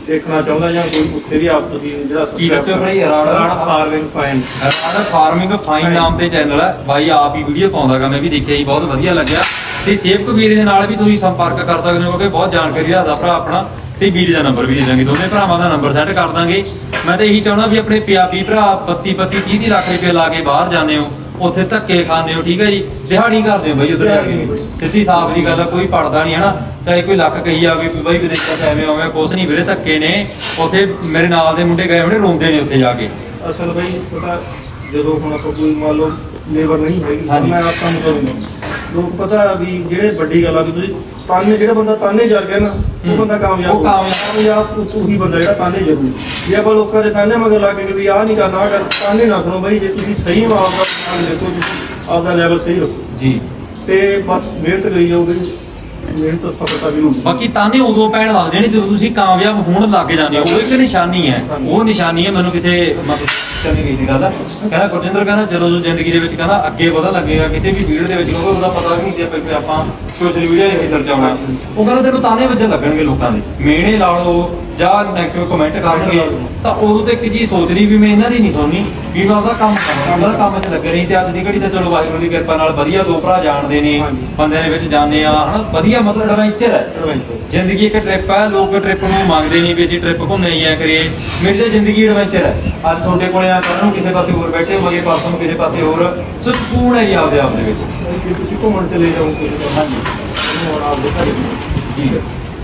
ਦੇਖਣਾ ਚਾਹੁੰਦਾ ਜਾਂ ਕੋਈ ਉੱਥੇ ਵੀ ਆਪ ਤੁਸੀਂ ਜਿਹੜਾ ਕੀ ਦੱਸਿਓ ਭਾਈ? ਰਾੜ- ਰਾੜ ਫਾਰਮ ਫੈਨ ਸਾਡਾ ਫਾਰਮਿੰਗ ਫਾਈਨ ਨਾਮ ਤੇ ਚੈਨਲ ਹੈ ਬਾਈ ਆਪ ਹੀ ਵੀਡੀਓ ਪਾਉਂਦਾਗਾ ਮੈਂ ਵੀ ਦੇਖਿਆ ਜੀ ਬਹੁਤ ਵਧੀਆ ਲੱਗਿਆ। ਤੇ ਸੇਵਕ ਵੀਰ ਦੇ ਨਾਲ ਵੀ ਤੁਸੀਂ ਸੰਪਰਕ ਕਰ ਸਕਦੇ ਹੋ ਕਿਉਂਕਿ ਬਹੁਤ ਜਾਣਕਾਰੀ ਰੱਖਦਾ ਭਰਾ ਆਪਣਾ। ਤੇ ਵੀਰ ਦਾ ਨੰਬਰ ਵੀ ਦੇ ਦਾਂਗੇ ਦੋਨੇ ਭਰਾਵਾਂ ਦਾ ਨੰਬਰ ਸੈੱਟ ਕਰ ਦਾਂਗੇ। ਮੈਂ ਤਾਂ ਇਹੀ ਚਾਹੁੰਦਾ ਵੀ ਆਪਣੇ ਪੰਜਾਬੀ ਭਰਾ 32 32 30 ਲੱਖ ਰੁਪਏ ਲਾ ਕੇ ਬਾਹਰ ਜਾਂਦੇ ਹੋ। ਉੱਥੇ ਧੱਕੇ ਖਾਂਦੇ ਹੋ ਠੀਕ ਹੈ ਜੀ? ਦਿਹਾੜੀ ਕਰਦੇ ਹੋ ਬਈ ਉਧਰ ਜਾ ਕੇ। ਸਿੱਧੀ ਸਾਫ਼ ਦੀ ਗੱਲ ਆ, ਕੋਈ ਪੜਦਾ ਨਹੀਂ ਹਨਾ? ਚਾਹੇ ਕੋਈ ਲੱਖ ਕਹੀ ਜਾਵੇ ਵੀ ਬਈ ਵਿਦੇਸ਼ਾਂ ਚ ਐਵੇਂ ਹੋਵੇ ਕੁਛ ਨਹੀਂ ਵੀਰੇ ਧੱਕੇ ਨੇ। ਉੱਥੇ ਮੇਰੇ ਨਾਲ ਦੇ ਮੁੰਡੇ ਗਏ ਹੋਣੇ ਰੋਂਦੇ ਨੇ ਉੱਥੇ ਜਾ ਕੇ। ਅਸਲ ਬਈ ਪਤਾ ਜਦੋਂ ਹੁਣ ਆਪਾਂ ਕੋਈ ਮੰਨ ਲਓ ਲੇਬਰ ਨਹੀਂ ਹੈਗੀ। ਮੈਂ ਆਪ ਕੰਮ ਕਰੂੰਗਾ। ਲੋਕ ਪਤਾ ਵੀ ਜਿਹੜੇ ਵੱਡੀ ਗੱਲ ਆ ਵੀ ਤੁਸੀਂ ਤਾਨੇ ਜਿਹੜਾ ਬੰਦਾ ਤਾਨੇ ਜਰ ਗਿਆ ਨਾ ਉਹ। ਬੰਦਾ ਕਾਮਯਾਬ ਉਹ ਕਾਮਯਾਬ। ਉਹ ਬੰਦਾ ਜਿਹੜਾ ਤਾਨੇ ਜਰੂ ਜੇ ਆਪਾਂ ਲੋਕਾਂ ਦੇ ਤਾਨੇ ਮਗਰ ਲਾ ਕੇ ਵੀ ਆਹ ਨਹੀਂ ਕਰਨਾ ਆਹ ਕਰ ਤਾਨੇ ਨਾ ਸੁਣੋ ਬਈ ਜੇ ਤੁਸੀਂ ਸਹੀ ਹੋ ਆਪਦਾ ਧਿਆਨ ਦੇਖੋ ਤੁਸੀਂ ਆਪਦਾ ਲੈਵਲ ਸਹੀ ਰੱਖੋ। ਜੀ। ਤੇ ਬਸ ਮਿਹਨਤ ਕਰੀ ਜਾਓਗੇ ਮਿਹਨਤ ਸਫਲਤਾ ਵੀ ਹੁੰਦੀ ਬਾਕੀ ਤਾਨੇ ਉਦੋਂ ਪੈਣ ਲੱਗਦੇ ਨੇ ਜਦੋਂ ਤੁਸੀਂ ਕਾਮਯਾਬ ਹੋਣ ਲੱਗ ਜਾਂਦੇ ਹੋ। ਉਹ ਇੱਕ ਨਿਸ਼ਾਨੀ ਹੈ। ਉਹ ਨਿਸ਼ਾਨੀ ਹੈ ਮੈਨੂੰ ਕਿਸੇ ਮਤਲਬ ਕਰਨੀ ਗਈ ਸੀ ਗੱਲ। ਕਹਿੰਦਾ ਗੁਰਜਿੰਦਰ ਕਹਿੰਦਾ ਜਦੋਂ ਜ਼ਿੰਦਗੀ ਦੇ ਵਿੱਚ ਕਹਿੰਦਾ ਅੱਗੇ ਵਧਾ ਲੱਗੇਗਾ, ਕਿਸੇ ਵੀ ਫੀਲਡ ਦੇ ਵਿੱਚ ਕਿਉਂਕਿ ਉਹਦਾ ਪਤਾ ਵੀ ਨਹੀਂ ਸੀ ਆਪਾਂ ਸੋਸ਼ਲ ਮੀਡੀਆ ਦੇ ਖੇਤਰ ਚ ਆਉਣਾ ਉਹ ਕਹਿੰਦਾ ਤੈਨੂੰ ਤਾਨੇ ਵੱਜਣ ਲੱਗਣਗੇ ਲੋਕਾਂ ਦੇ। ਮਿਹਣੇ ਲਾ ਲਓ ਜਾਂ ਨੈਗੇਟਿਵ ਕਮੈਂਟ ਕਰਨਗੇ ਤਾਂ ਉਦੋਂ ਤੇ ਚੀਜ਼ ਸੋਚਣੀ ਵੀ ਮੈਂ ਇਹਨਾਂ ਦੀ ਨਹੀਂ ਸੁਣਨੀ ਵੀ ਮੈਂ ਉਹਦਾ ਕੰਮ ਕਰਾਂ ਉਹਦਾ ਕੰਮ 'ਚ ਲੱਗੇ ਨਹੀਂ ਤੇ ਅੱਜ ਦੀ ਘੜੀ ਤਾਂ ਚਲੋ ਵਾਹਿਗੁਰੂ ਦੀ ਕਿਰਪਾ ਨਾਲ ਵਧੀਆ ਦੋ ਭਰਾ ਜਾਣਦੇ ਨੇ। ਬੰਦਿਆਂ ਦੇ ਵਿੱਚ ਜਾਂਦੇ ਆ ਹਨਾ? ਵਧੀਆ ਮਤਲਬ ਐਡਵੈਂਚਰ ਹੈ। ਜ਼ਿੰਦਗੀ ਇੱਕ ਟ੍ਰਿਪ ਹੈ ਲੋਕ ਟ੍ਰਿਪ ਨੂੰ ਮੰਗਦੇ ਨਹੀਂ ਵੀ ਅਸੀਂ ਟ੍ਰਿਪ ਘੁੰਮੇ ਹੀ ਆ ਕਰੀਏ। ਮੇਰੀ ਤਾਂ ਜ਼ਿੰਦਗੀ ਐਡਵੈਂਚਰ ਹੈ। ਅੱਜ ਤੁਹਾਡੇ ਕੋਲੇ ਆ ਕੱਲ ਨੂੰ ਕਿਸੇ ਪਾਸੇ ਹੋਰ ਬੈਠੇ ਹੋਵਾਂਗੇ ਪਰਸੋਂ ਨੂੰ ਕਿਸੇ ਪਾਸੇ ਹੋਰ। ਸੋ ਸਕੂਨ ਹੈ ਜੀ ਆਪਦੇ ਆਪ ਦੇ ਵਿੱਚ। ਜੇ ਤੁਸੀਂ ਘੁੰਮਣ ਚਲੇ ਜਾਓ ਕਿਸੇ ਹਾਂਜੀ ਹੁਣ ਆਪਦੇ ਘਰੇ ਜੀ।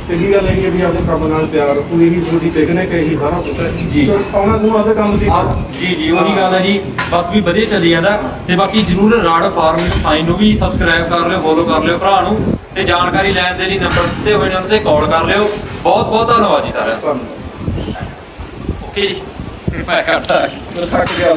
ਚੰਗੀ ਗੱਲ ਇਹ ਹੈ ਵੀ ਆਪਣੇ ਕੰਮ ਨਾਲ ਪਿਆਰ ਰੱਖੋ ਇਹੀ ਤੁਹਾਡੀ ਪਿਕਨਿਕ ਹੈ ਇਹੀ ਸਾਰਾ ਕੁਝ ਹੈ। ਜੀ। ਤੇ ਆਉਣਾ ਤੁਹਾਨੂੰ ਆਪਦੇ ਕੰਮ ਦੀ ਆਹ, ਜੀ ਜੀ ਉਹੀ ਗੱਲ ਹੈ ਜੀ। ਬਸ ਵੀ ਵਧੀਆ ਚੱਲੀ ਜਾਂਦਾ। ਤੇ ਬਾਕੀ ਜਰੂਰ ਰਾੜ ਫਾਰਮਿੰਗ ਫਾਈਨ ਨੂੰ ਵੀ ਸਬਸਕ੍ਰਾਈਬ ਕਰ ਲਿਓ ਫੋਲੋ ਕਰ ਲਿਓ ਭਰਾ ਨੂੰ। ਤੇ ਜਾਣਕਾਰੀ ਲੈਣ ਦੇ ਲਈ ਨੰਬਰ ਦਿੱਤੇ ਹੋਏ ਨੇ ਉਹਨਾਂ ਤੇ ਕਾਲ ਕਰ ਲਿਓ। ਬਹੁਤ ਬਹੁਤ ਧੰਨਵਾਦ ਜੀ ਸਾਰਿਆਂ ਦਾ। ਧੰਨਵਾਦ। ਓਕੇ ਜੀ। ਮੈਂ ਕਰਦਾ। ਥੱਕ ਗਿਆ।